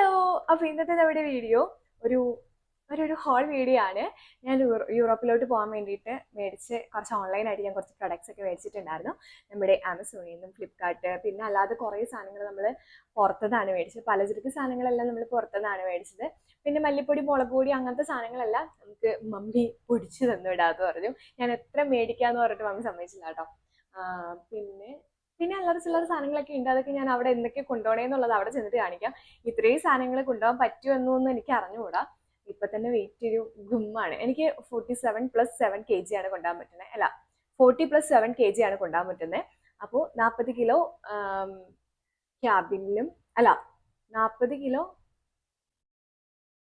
Hello അപ്പോൾ ഇന്നത്തെ നമ്മുടെ വീഡിയോ ഒരു ഒരു ഒരു ഹോൾ വീഡിയോ ആണ്. ഞാൻ യൂറോ- യൂറോപ്പിലോട്ട് പോകാൻ വേണ്ടിയിട്ട് മേടിച്ച് കുറച്ച് ഓൺലൈനായിട്ട് ഞാൻ കുറച്ച് പ്രൊഡക്ട്സ് ഒക്കെ മേടിച്ചിട്ടുണ്ടായിരുന്നു. നമ്മുടെ ആമസോണിൽ നിന്നും ഫ്ലിപ്കാർട്ട് പിന്നെ അല്ലാതെ കുറേ സാധനങ്ങൾ നമ്മൾ പുറത്തുനിന്നാണ് മേടിച്ചത്. പലചരക്ക് സാധനങ്ങളെല്ലാം നമ്മൾ പുറത്തുനിന്നാണ് മേടിച്ചത്. പിന്നെ മല്ലിപ്പൊടി മുളപ്പൊടി അങ്ങനത്തെ സാധനങ്ങളെല്ലാം നമുക്ക് മമ്മി പൊടിച്ച് തന്നു വിടാമെന്ന് പറഞ്ഞു. ഞാൻ എത്ര മേടിക്കാന്ന് പറഞ്ഞിട്ട് മമ്മി സമ്മതിച്ചില്ല കേട്ടോ. പിന്നെ പിന്നെ അല്ലാതെ ചില സാധനങ്ങളൊക്കെ ഉണ്ട്. അതൊക്കെ ഞാൻ അവിടെ എന്തൊക്കെ കൊണ്ടുപോകണേ എന്നുള്ളത് അവിടെ ചെന്നിട്ട് കാണിക്കാം. ഇത്രയും സാധനങ്ങൾ കൊണ്ടുപോകാൻ പറ്റുമെന്നൊന്നും എനിക്ക് അറിഞ്ഞുകൂടാ. ഇപ്പൊ തന്നെ വെയിറ്റ് ഒരു ഗുമ്മാണ്. എനിക്ക് forty seven plus seven K G ആണ് കൊണ്ടുപോകാൻ പറ്റുന്നത് അല്ല forty plus seven K G ആണ് കൊണ്ടുപോകാൻ പറ്റുന്നത് അപ്പോൾ നാൽപ്പത് കിലോ ക്യാബിനിലും അല്ല നാൽപ്പത് കിലോ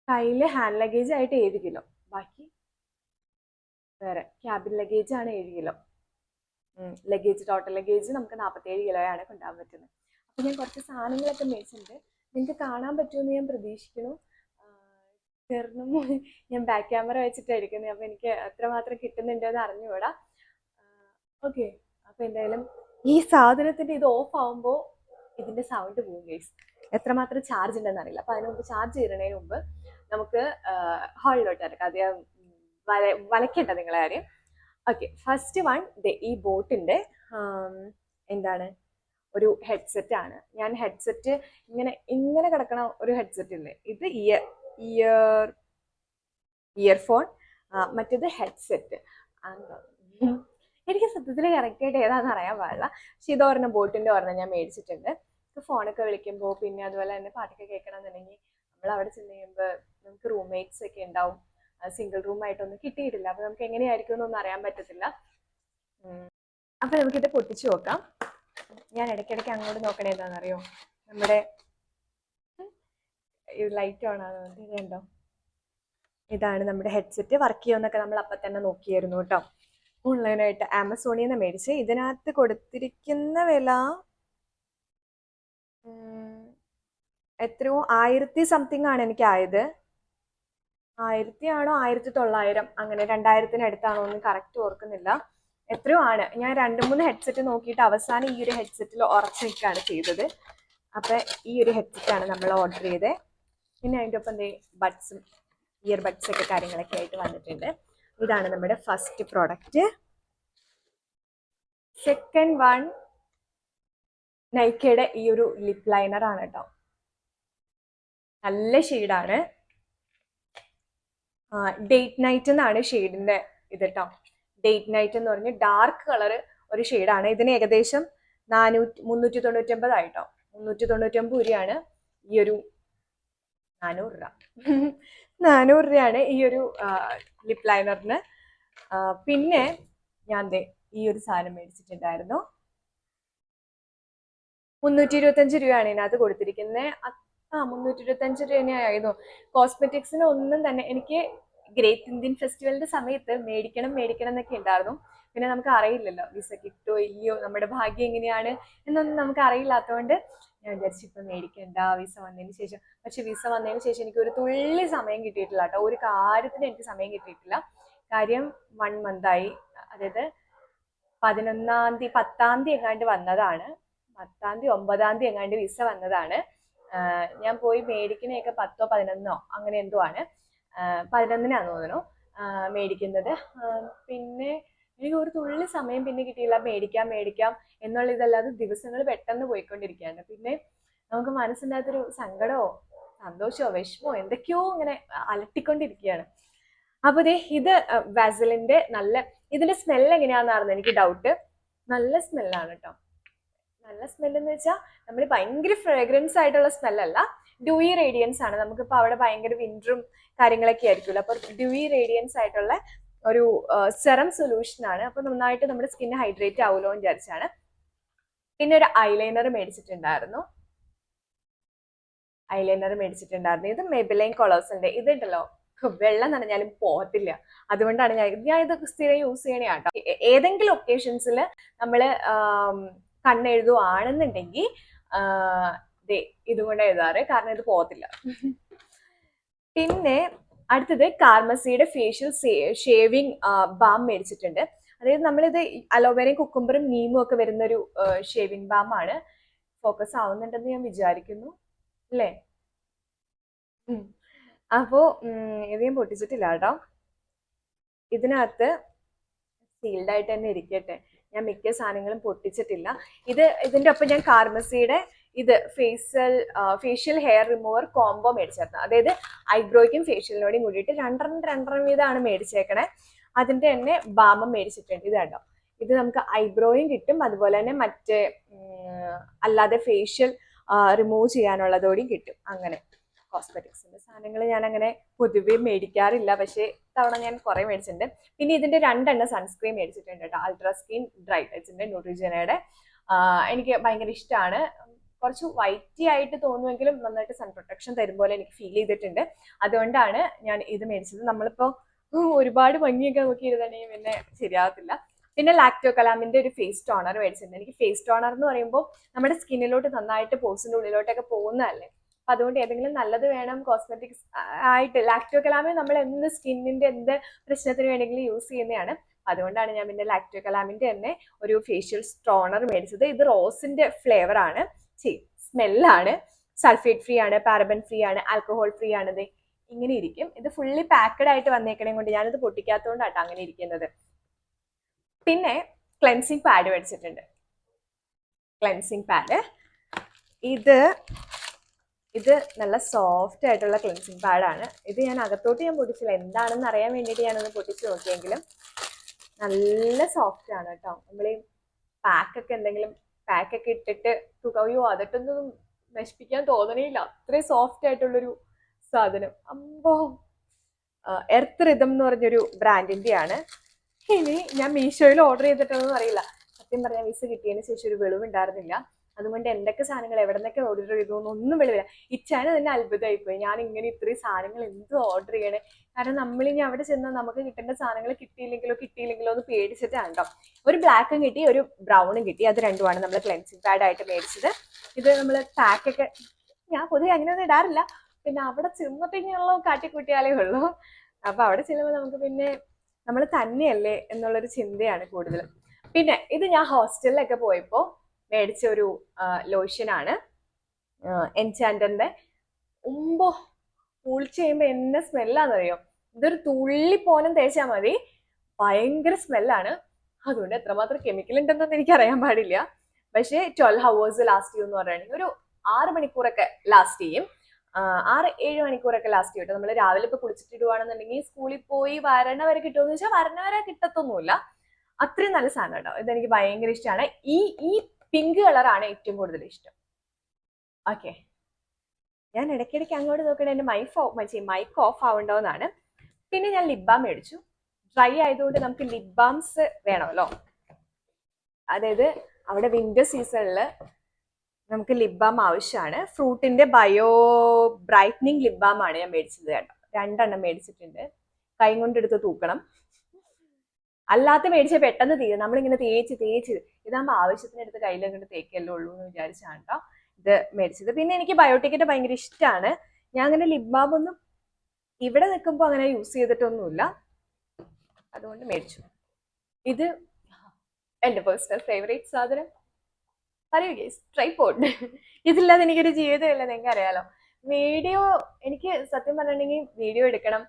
കയ്യിൽ ഹാൻഡ് ലഗേജ് ആയിട്ട് ഏഴ് കിലോ. ബാക്കി വേറെ ക്യാബിൻ ലഗേജ് ആണ് ഏഴ് കിലോ. ലഗേജ് ടോട്ടൽ ലഗേജ് നമുക്ക് നാൽപ്പത്തേഴ് കിലോയാണ് കൊണ്ടുപോകാൻ പറ്റുന്നത്. അപ്പോൾ ഞാൻ കുറച്ച് സാധനങ്ങളൊക്കെ മേടിച്ചിട്ടുണ്ട്. നിങ്ങൾക്ക് കാണാൻ പറ്റുമെന്ന് ഞാൻ പ്രതീക്ഷിക്കുന്നു. കാരണം ഞാൻ ബാക്ക് ക്യാമറ വെച്ചിട്ടാണ് എടുക്കുന്നത് അപ്പോൾ എനിക്ക് എത്രമാത്രം കിട്ടുന്നുണ്ടെന്ന് അറിഞ്ഞുകൂടാ. ഓക്കെ അപ്പോൾ എന്തായാലും ഈ സാധനത്തിന്റെ ഇത് ഓഫ് ആകുമ്പോൾ ഇതിന്റെ സൗണ്ട് പോകും ഗൈസ് എത്രമാത്രം ചാർജ് ഉണ്ടെന്ന് അറിയില്ല. അപ്പോൾ അതിന് മുമ്പ് ചാർജ് ചെയ്യുന്നതിന് മുമ്പ് നമുക്ക് ഹാളിലോട്ട് ഇറക്കാം. അത് വല വലയ്ക്കണ്ട നിങ്ങളെ കാര്യം. ഓക്കെ ഫസ്റ്റ് വൺ ഈ ബോട്ടിന്റെ എന്താണ്? ഒരു ഹെഡ്സെറ്റ് ആണ്. ഞാൻ ഹെഡ്സെറ്റ് ഇങ്ങനെ ഇങ്ങനെ കിടക്കണ ഒരു ഹെഡ്സെറ്റ് ഇല്ലേ? ഇത് ഇയർ ഇയർ ഇയർഫോൺ മറ്റേത് ഹെഡ്സെറ്റ് എനിക്ക് സത്യത്തിൽ കറക്റ്റായിട്ട് ഏതാണെന്ന് അറിയാൻ പാടില്ല. പക്ഷെ ഇത് ഒരെണ്ണം ബോട്ടിന്റെ ഒരെണ്ണം ഞാൻ മേടിച്ചിട്ടുണ്ട്. ഫോണൊക്കെ വിളിക്കുമ്പോൾ പിന്നെ അതുപോലെ തന്നെ പാട്ടൊക്കെ കേൾക്കണമെന്നുണ്ടെങ്കിൽ നമ്മൾ അവിടെ ചെന്ന് കഴിയുമ്പോൾ നമുക്ക് റൂംമേറ്റ്സ് ഒക്കെ ഉണ്ടാവും. സിംഗിൾ റൂം ആയിട്ടൊന്നും കിട്ടിയിട്ടില്ല. അപ്പൊ നമുക്ക് എങ്ങനെയായിരിക്കും എന്നൊന്നും അറിയാൻ പറ്റത്തില്ല. അപ്പൊ നമുക്കിത് പൊട്ടിച്ചു നോക്കാം. ഞാൻ ഇടയ്ക്കിടയ്ക്ക് അങ്ങോട്ട് നോക്കണേ എന്താണെന്നറിയോ? നമ്മുടെ ലൈറ്റ് ഓൺ ആകുന്നുണ്ട് ഇത് ഇതാണ് നമ്മുടെ ഹെഡ്സെറ്റ് വർക്ക് ചെയ്യുമെന്നൊക്കെ നമ്മൾ അപ്പം തന്നെ നോക്കിയായിരുന്നു കേട്ടോ. ഓൺലൈനായിട്ട് ആമസോണിൽ നിന്ന് മേടിച്ച് ഇതിനകത്ത് കൊടുത്തിരിക്കുന്ന വില എത്രയോ? ആയിരത്തി സംതിങ് ആണ് എനിക്ക് ആയത്. ആയിരത്തി ആണോ ആയിരത്തി തൊള്ളായിരം അങ്ങനെ രണ്ടായിരത്തിന് അടുത്താണോ എന്ന് കറക്റ്റ് ഓർക്കുന്നില്ല. എത്രയോ ആണ്. ഞാൻ രണ്ട് മൂന്ന് ഹെഡ്സെറ്റ് നോക്കിയിട്ട് അവസാനം ഈ ഒരു ഹെഡ്സെറ്റിൽ ഉറച്ചു നിൽക്കുകയാണ് ചെയ്തത്. അപ്പം ഈ ഒരു ഹെഡ്സെറ്റാണ് നമ്മൾ ഓർഡർ ചെയ്തത് പിന്നെ അതിന്റെ ഒപ്പം എന്തേ ബഡ്സും ഇയർ ബഡ്സ് ഒക്കെ കാര്യങ്ങളൊക്കെ ആയിട്ട് വന്നിട്ടുണ്ട്. ഇതാണ് നമ്മുടെ ഫസ്റ്റ് പ്രോഡക്റ്റ് സെക്കൻഡ് വൺ നൈക്കയുടെ ഈ ഒരു ലിപ് ലൈനർ ആണ് കേട്ടോ നല്ല ഷെയ്ഡാണ് ഡേറ്റ് നൈറ്റ് എന്നാണ് ഷെയ്ഡിന്റെ ഇത് കേട്ടോ ഡേറ്റ് നൈറ്റ് എന്ന് പറഞ്ഞ് ഡാർക്ക് കളർ ഒരു ഷെയ്ഡാണ് ഇതിന് ഏകദേശം നാനൂറ്റി മുന്നൂറ്റി തൊണ്ണൂറ്റൊമ്പത് ആയിട്ടോ? മുന്നൂറ്റി തൊണ്ണൂറ്റൊമ്പത് രൂപയാണ് ഈ ഒരു നാനൂറ് രൂപ. നാനൂറ് രൂപയാണ് ഈ ഒരു ലിപ് ലൈനറിന് പിന്നെ ഞാൻ ദേ ഈ ഒരു സാധനം മേടിച്ചിട്ടുണ്ടായിരുന്നു. മുന്നൂറ്റി ഇരുപത്തഞ്ച് രൂപയാണ് ഇതിനകത്ത് കൊടുത്തിരിക്കുന്നത് ആ മുന്നൂറ്റി ഇരുപത്തഞ്ച് രൂപ തന്നെയായിരുന്നു കോസ്മെറ്റിക്സിന് ഒന്നും തന്നെ എനിക്ക് ഗ്രേറ്റ് ഇന്ത്യൻ ഫെസ്റ്റിവലിന്റെ സമയത്ത് മേടിക്കണം മേടിക്കണം എന്നൊക്കെ ഉണ്ടായിരുന്നു. പിന്നെ നമുക്ക് അറിയില്ലല്ലോ വിസ കിട്ടോ ഇല്ലയോ നമ്മുടെ ഭാഗ്യം എങ്ങനെയാണ് എന്നൊന്നും നമുക്ക് അറിയില്ലാത്തതുകൊണ്ട് ഞാൻ വിചാരിച്ചു ഇപ്പം മേടിക്കണ്ട വിസ വന്നതിന് ശേഷം. പക്ഷെ വിസ വന്നതിന് ശേഷം എനിക്ക് ഒരു തുള്ളി സമയം കിട്ടിയിട്ടില്ല കേട്ടോ. ഒരു കാര്യത്തിന് എനിക്ക് സമയം കിട്ടിയിട്ടില്ല. കാര്യം വൺ മന്തായി അതായത് പതിനൊന്നാം തീയതി പത്താം തീയതി എങ്ങാണ്ട് വന്നതാണ്. പത്താം തീയതി ഒമ്പതാം തീയതി എങ്ങാണ്ട് വിസ വന്നതാണ്. ഞാൻ പോയി മേടിക്കണയൊക്കെ പത്തോ പതിനൊന്നോ അങ്ങനെ എന്തോ ആണ്. പതിനൊന്നിനാന്ന് തോന്നുന്നു മേടിക്കുന്നത്. പിന്നെ എനിക്ക് ഒരു തുള്ളി സമയം പിന്നെ കിട്ടിയില്ല. മേടിക്കാം മേടിക്കാം എന്നുള്ള ഇതല്ലാതെ ദിവസങ്ങൾ പെട്ടെന്ന് പോയിക്കൊണ്ടിരിക്കുകയാണ്. പിന്നെ നമുക്ക് മനസ്സിന്റെ അകത്തൊരു സങ്കടമോ സന്തോഷമോ വിഷമോ എന്തൊക്കെയോ ഇങ്ങനെ അലട്ടിക്കൊണ്ടിരിക്കുകയാണ്. അപ്പൊ ദേ ഇത് വാസലിന്റെ നല്ല ഇതിന്റെ സ്മെൽ എങ്ങനെയാണെന്നായിരുന്നു എനിക്ക് ഡൗട്ട് നല്ല സ്മെല്ലാണ് കേട്ടോ. നല്ല സ്മെല്ലെന്ന് വെച്ചാൽ നമ്മൾ ഭയങ്കര ഫ്രേഗ്രൻസ് ആയിട്ടുള്ള സ്മെല്ലല്ല. ഡ്യൂയി റേഡിയൻസ് ആണ്. നമുക്കിപ്പോൾ അവിടെ ഭയങ്കര വിന്ററും കാര്യങ്ങളൊക്കെ ആയിരിക്കുമല്ലോ. അപ്പോൾ ഡ്യൂയി റേഡിയൻസ് ആയിട്ടുള്ള ഒരു സെറം സൊല്യൂഷൻ ആണ്. അപ്പോൾ നന്നായിട്ട് നമ്മുടെ സ്കിന്ന് ഹൈഡ്രേറ്റ് ആവുമല്ലോ എന്ന് വിചാരിച്ചാണ്. പിന്നെ ഒരു ഐലൈനർ മേടിച്ചിട്ടുണ്ടായിരുന്നു. ഐലൈനർ മേടിച്ചിട്ടുണ്ടായിരുന്നു. ഇത് മെബിലൈൻ കൊളോസിന്റെ ഇതുണ്ടല്ലോ വെള്ളം നനഞ്ഞാലും പോകത്തില്ല. അതുകൊണ്ടാണ് ഞാൻ ഞാൻ ഇത് സ്ഥിരം യൂസ് ചെയ്യണേ കേട്ടോ ഏതെങ്കിലും ഒക്കേഷൻസിൽ നമ്മൾ കണ്ണെഴുതുവാണെന്നുണ്ടെങ്കിൽ ദേ ഇതുകൊണ്ട് എഴുതാറ്. കാരണം ഇത് പോകത്തില്ല. പിന്നെ അടുത്തത് കാർമസിയുടെ ഫേഷ്യൽ ഷേവിങ് ബാം മേടിച്ചിട്ടുണ്ട്. അതായത് നമ്മളിത് അലോവേരയും കുക്കുംബറും നീമും ഒക്കെ വരുന്ന ഒരു ഷേവിങ് ബാം ആണ്. ഫോക്കസ് ആവുന്നുണ്ടെന്ന് ഞാൻ വിചാരിക്കുന്നു. അല്ലേ? അപ്പോൾ ഇത് ഞാൻ പൊട്ടിച്ചിട്ടില്ല കേട്ടോ. ഇതിനകത്ത് സീൽഡ് ആയിട്ട് തന്നെ ഇരിക്കട്ടെ. ഞാൻ മിക്ക സാധനങ്ങളും പൊട്ടിച്ചിട്ടില്ല. ഇത് ഇതിന്റെ ഒപ്പം ഞാൻ കാർമസിയുടെ ഇത് facial facial hair remover combo മേടിച്ചായിരുന്നു അതായത് ഐബ്രോയ്ക്കും ഫേഷ്യലിനോടും കൂടിയിട്ട് രണ്ടെണ്ണം രണ്ടെണ്ണം വീതമാണ് മേടിച്ചേക്കണേ. അതിന്റെ തന്നെ ബാമം മേടിച്ചിട്ടുണ്ട്. ഇത് കേട്ടോ ഇത് നമുക്ക് ഐബ്രോയും കിട്ടും. അതുപോലെ തന്നെ മറ്റേ അല്ലാതെ ഫേഷ്യൽ റിമൂവ് ചെയ്യാനുള്ളതോടെയും കിട്ടും. അങ്ങനെ. കോസ്മെറ്റിക്സിന്റെ സാധനങ്ങൾ ഞാൻ അങ്ങനെ പൊതുവെ മേടിക്കാറില്ല. പക്ഷേ തവണ ഞാൻ കുറെ മേടിച്ചിട്ടുണ്ട്. പിന്നെ ഇതിന്റെ രണ്ടെണ്ണം സൺസ്ക്രീൻ മേടിച്ചിട്ടുണ്ട് കേട്ടോ. അൾട്രാ സ്കിൻ ഡ്രൈ ടച്ചിന്റെ ന്യൂട്രിജനയുടെ എനിക്ക് ഭയങ്കര ഇഷ്ടമാണ് കുറച്ച് വൈറ്റി ആയിട്ട് തോന്നുമെങ്കിലും നന്നായിട്ട് സൺ പ്രൊട്ടക്ഷൻ തരും പോലെ എനിക്ക് ഫീൽ ചെയ്തിട്ടുണ്ട്. അതുകൊണ്ടാണ് ഞാൻ ഇത് മേടിച്ചത്. നമ്മളിപ്പോ ഒരുപാട് ഭംഗിയൊക്കെ നോക്കി ഇരുന്നുണ്ടെങ്കിൽ പിന്നെ ശരിയാകത്തില്ല പിന്നെ ലാക്ടോ കലാമിന്റെ ഒരു ഫേസ് ടോണർ മേടിച്ചിട്ടുണ്ട്. എനിക്ക് ഫേസ് ടോണർ എന്ന് പറയുമ്പോൾ നമ്മുടെ സ്കിന്നിലോട്ട് നന്നായിട്ട് പോസിന്റെ ഉള്ളിലോട്ടൊക്കെ പോകുന്നതല്ലേ? അപ്പൊ അതുകൊണ്ട് ഏതെങ്കിലും നല്ലത് വേണം കോസ്മെറ്റിക്സ് ആയിട്ട് ലാക്ടോ കലാമി നമ്മൾ എന്ത് സ്കിന്നിന്റെ എന്ത് പ്രശ്നത്തിന് വേണമെങ്കിലും യൂസ് ചെയ്യുന്നതാണ്. അതുകൊണ്ടാണ് ഞാൻ പിന്നെ ലാക്ടോ കലാമിന്റെ തന്നെ ഒരു ഫേഷ്യൽ സ്ട്രോണർ മേടിച്ചത്. ഇത് റോസിന്റെ ഫ്ലേവർ ആണ്. സ്മെല്ലാണ് സൾഫേറ്റ് ഫ്രീ ആണ് പാരബൻ ഫ്രീ ആണ് ആൽക്കഹോൾ ഫ്രീ ആണ് ഇത്. ഇങ്ങനെ ഇരിക്കും. ഇത് ഫുള്ളി പാക്കഡ് ആയിട്ട് വന്നേക്കണേ കൊണ്ട് ഞാനിത് പൊട്ടിക്കാത്തതുകൊണ്ടാട്ടോ അങ്ങനെ ഇരിക്കുന്നത്. പിന്നെ ക്ലെൻസിങ് പാഡ് മേടിച്ചിട്ടുണ്ട്. ക്ലെൻസിങ് പാഡ് ഇത് ഇത് നല്ല സോഫ്റ്റ് ആയിട്ടുള്ള ക്ലിൻസിങ് പാഡാണ് ഇത് ഞാൻ അകത്തോട്ട് ഞാൻ പൊട്ടിച്ചില്ല. എന്താണെന്ന് അറിയാൻ വേണ്ടിയിട്ട് ഞാനൊന്ന് പൊട്ടിച്ച് നോക്കിയെങ്കിലും നല്ല സോഫ്റ്റ് ആണ് കേട്ടോ. നമ്മൾ ഈ പാക്കൊക്കെ എന്തെങ്കിലും പാക്കൊക്കെ ഇട്ടിട്ട് തുകയോ അതിട്ടൊന്നും നശിപ്പിക്കാൻ തോന്നണേയില്ല അത്രയും സോഫ്റ്റ് ആയിട്ടുള്ളൊരു സാധനം. അമ്പോ എർത്ത് റിതം എന്ന് പറഞ്ഞൊരു ബ്രാൻഡിന്റെയാണ് ഇനി ഞാൻ മീഷോയിൽ ഓർഡർ ചെയ്തിട്ടൊന്നും അറിയില്ല. സത്യം പറഞ്ഞാൽ വിസ കിട്ടിയതിന് ശേഷം ഒരു വെളിവുണ്ടായിരുന്നില്ല. അതുകൊണ്ട് എന്തൊക്കെ സാധനങ്ങൾ എവിടെ നിന്നൊക്കെ ഓർഡർ ചെയ്തു എന്നൊന്നും വെളിവില്ല. ഇച്ചാന് തന്നെ അത്ഭുതമായി പോയി ഞാൻ ഇങ്ങനെ ഇത്രയും സാധനങ്ങൾ എന്ത് ഓർഡർ ചെയ്യണേ? കാരണം നമ്മളിനി അവിടെ ചെന്നാൽ നമുക്ക് കിട്ടേണ്ട സാധനങ്ങൾ കിട്ടിയില്ലെങ്കിലോ കിട്ടിയില്ലെങ്കിലോ എന്ന് പേടിച്ചിട്ടാണ് കേട്ടോ ഒരു ബ്ലാക്കും കിട്ടി ഒരു ബ്രൗണും കിട്ടി. അത് രണ്ടുമാണ് നമ്മൾ ക്ലെൻസിങ് പാഡ് ആയിട്ട് മേടിച്ചത്. ഇത് നമ്മൾ പാക്കൊക്കെ ഞാൻ പൊതുവെ അങ്ങനെയൊന്നും ഇടാറില്ല. പിന്നെ അവിടെ ഇങ്ങനെയുള്ള കാട്ടിക്കൂട്ടിയാലേ ഉള്ളൂ. അപ്പൊ അവിടെ ചെല്ലുമ്പോൾ നമുക്ക് പിന്നെ നമ്മൾ തന്നെയല്ലേ എന്നുള്ളൊരു ചിന്തയാണ് കൂടുതൽ പിന്നെ ഇത് ഞാൻ ഹോസ്റ്റലിലൊക്കെ പോയപ്പോൾ മേടിച്ച ഒരു ലോഷൻ ആണ് എൻചാൻഡറിന്റെ. ഉമ്പോ കുളിച്ച് ചെയ്യുമ്പോ എന്നെ സ്മെല്ലാന്നറിയോ? ഇതൊരു തുള്ളി പോലും തേച്ചാൽ മതി. ഭയങ്കര സ്മെല്ലാണ്. അതുകൊണ്ട് എത്രമാത്രം കെമിക്കൽ ഉണ്ടെന്നൊന്നും എനിക്ക് അറിയാൻ പാടില്ല. പക്ഷേ ട്വൽവ് ഹവേഴ്സ് ലാസ്റ്റ് ചെയ്യും എന്ന് പറയുകയാണെങ്കിൽ ഒരു ആറ് മണിക്കൂറൊക്കെ ലാസ്റ്റ് ചെയ്യും. ആറ് ഏഴ് മണിക്കൂറൊക്കെ ലാസ്റ്റ് ചെയ്യും നമ്മൾ രാവിലെ ഇപ്പൊ കുളിച്ചിട്ടിടുവാണെന്നുണ്ടെങ്കിൽ സ്കൂളിൽ പോയി വരണ വരെ കിട്ടുമെന്ന് വെച്ചാൽ വരണ വരെ കിട്ടത്തൊന്നുമില്ല. അത്രയും നല്ല സാധനം കേട്ടോ. ഇതെനിക്ക് ഭയങ്കര ഇഷ്ടമാണ് ഈ ഈ പിങ്ക് കളറാണ് ഏറ്റവും കൂടുതൽ ഇഷ്ടം. ഓക്കെ. ഞാൻ ഇടയ്ക്കിടയ്ക്ക് അങ്ങോട്ട് നോക്കണേ എന്റെ മൈഫ് ഓഫ് മൈക്ക് ഓഫ് ആവണ്ടോന്നാണ്. പിന്നെ ഞാൻ ലിപ് ബാം മേടിച്ചു. ഡ്രൈ ആയതുകൊണ്ട് നമുക്ക് ലിപ് ബാംസ് വേണമല്ലോ. അതായത് അവിടെ വിന്റർ സീസണിൽ നമുക്ക് ലിപ് ബാം ആവശ്യമാണ്. ഫ്രൂട്ടിന്റെ ബയോ ബ്രൈറ്റനിങ് ലിപ് ബാം ആണ് ഞാൻ മേടിച്ചത് കേട്ടോ. രണ്ടെണ്ണം മേടിച്ചിട്ടുണ്ട്. കൈ കൊണ്ടെടുത്ത് തൂക്കണം. അല്ലാത്ത മേടിച്ച പെട്ടെന്ന് തീരും. നമ്മളിങ്ങനെ തേച്ച് തേച്ച് ഇതാകുമ്പോൾ ആവശ്യത്തിനെടുത്ത് കയ്യിലങ്ങോട്ട് തേക്കല്ലേ ഉള്ളൂ എന്ന് വിചാരിച്ചാണ് കേട്ടോ ഇത് മേടിച്ചത്. പിന്നെ എനിക്ക് ബയോട്ടിക്കിന്റെ ഭയങ്കര ഇഷ്ടമാണ് ഞാൻ അങ്ങനെ ലിപ് ഒന്നും ഇവിടെ നിൽക്കുമ്പോൾ അങ്ങനെ യൂസ് ചെയ്തിട്ടൊന്നുമില്ല. അതുകൊണ്ട് മേടിച്ചു. ഇത് എന്റെ പേഴ്സണൽ ഫേവറേറ്റ് സാധനം. പറയൂ ഗേസ് ട്രൈപോഡ് ഇതില്ലാതെ എനിക്കൊരു ജീവിതമില്ല. നിങ്ങൾക്ക് അറിയാലോ വീഡിയോ എനിക്ക് സത്യം പറഞ്ഞിട്ടുണ്ടെങ്കിൽ വീഡിയോ എടുക്കണം.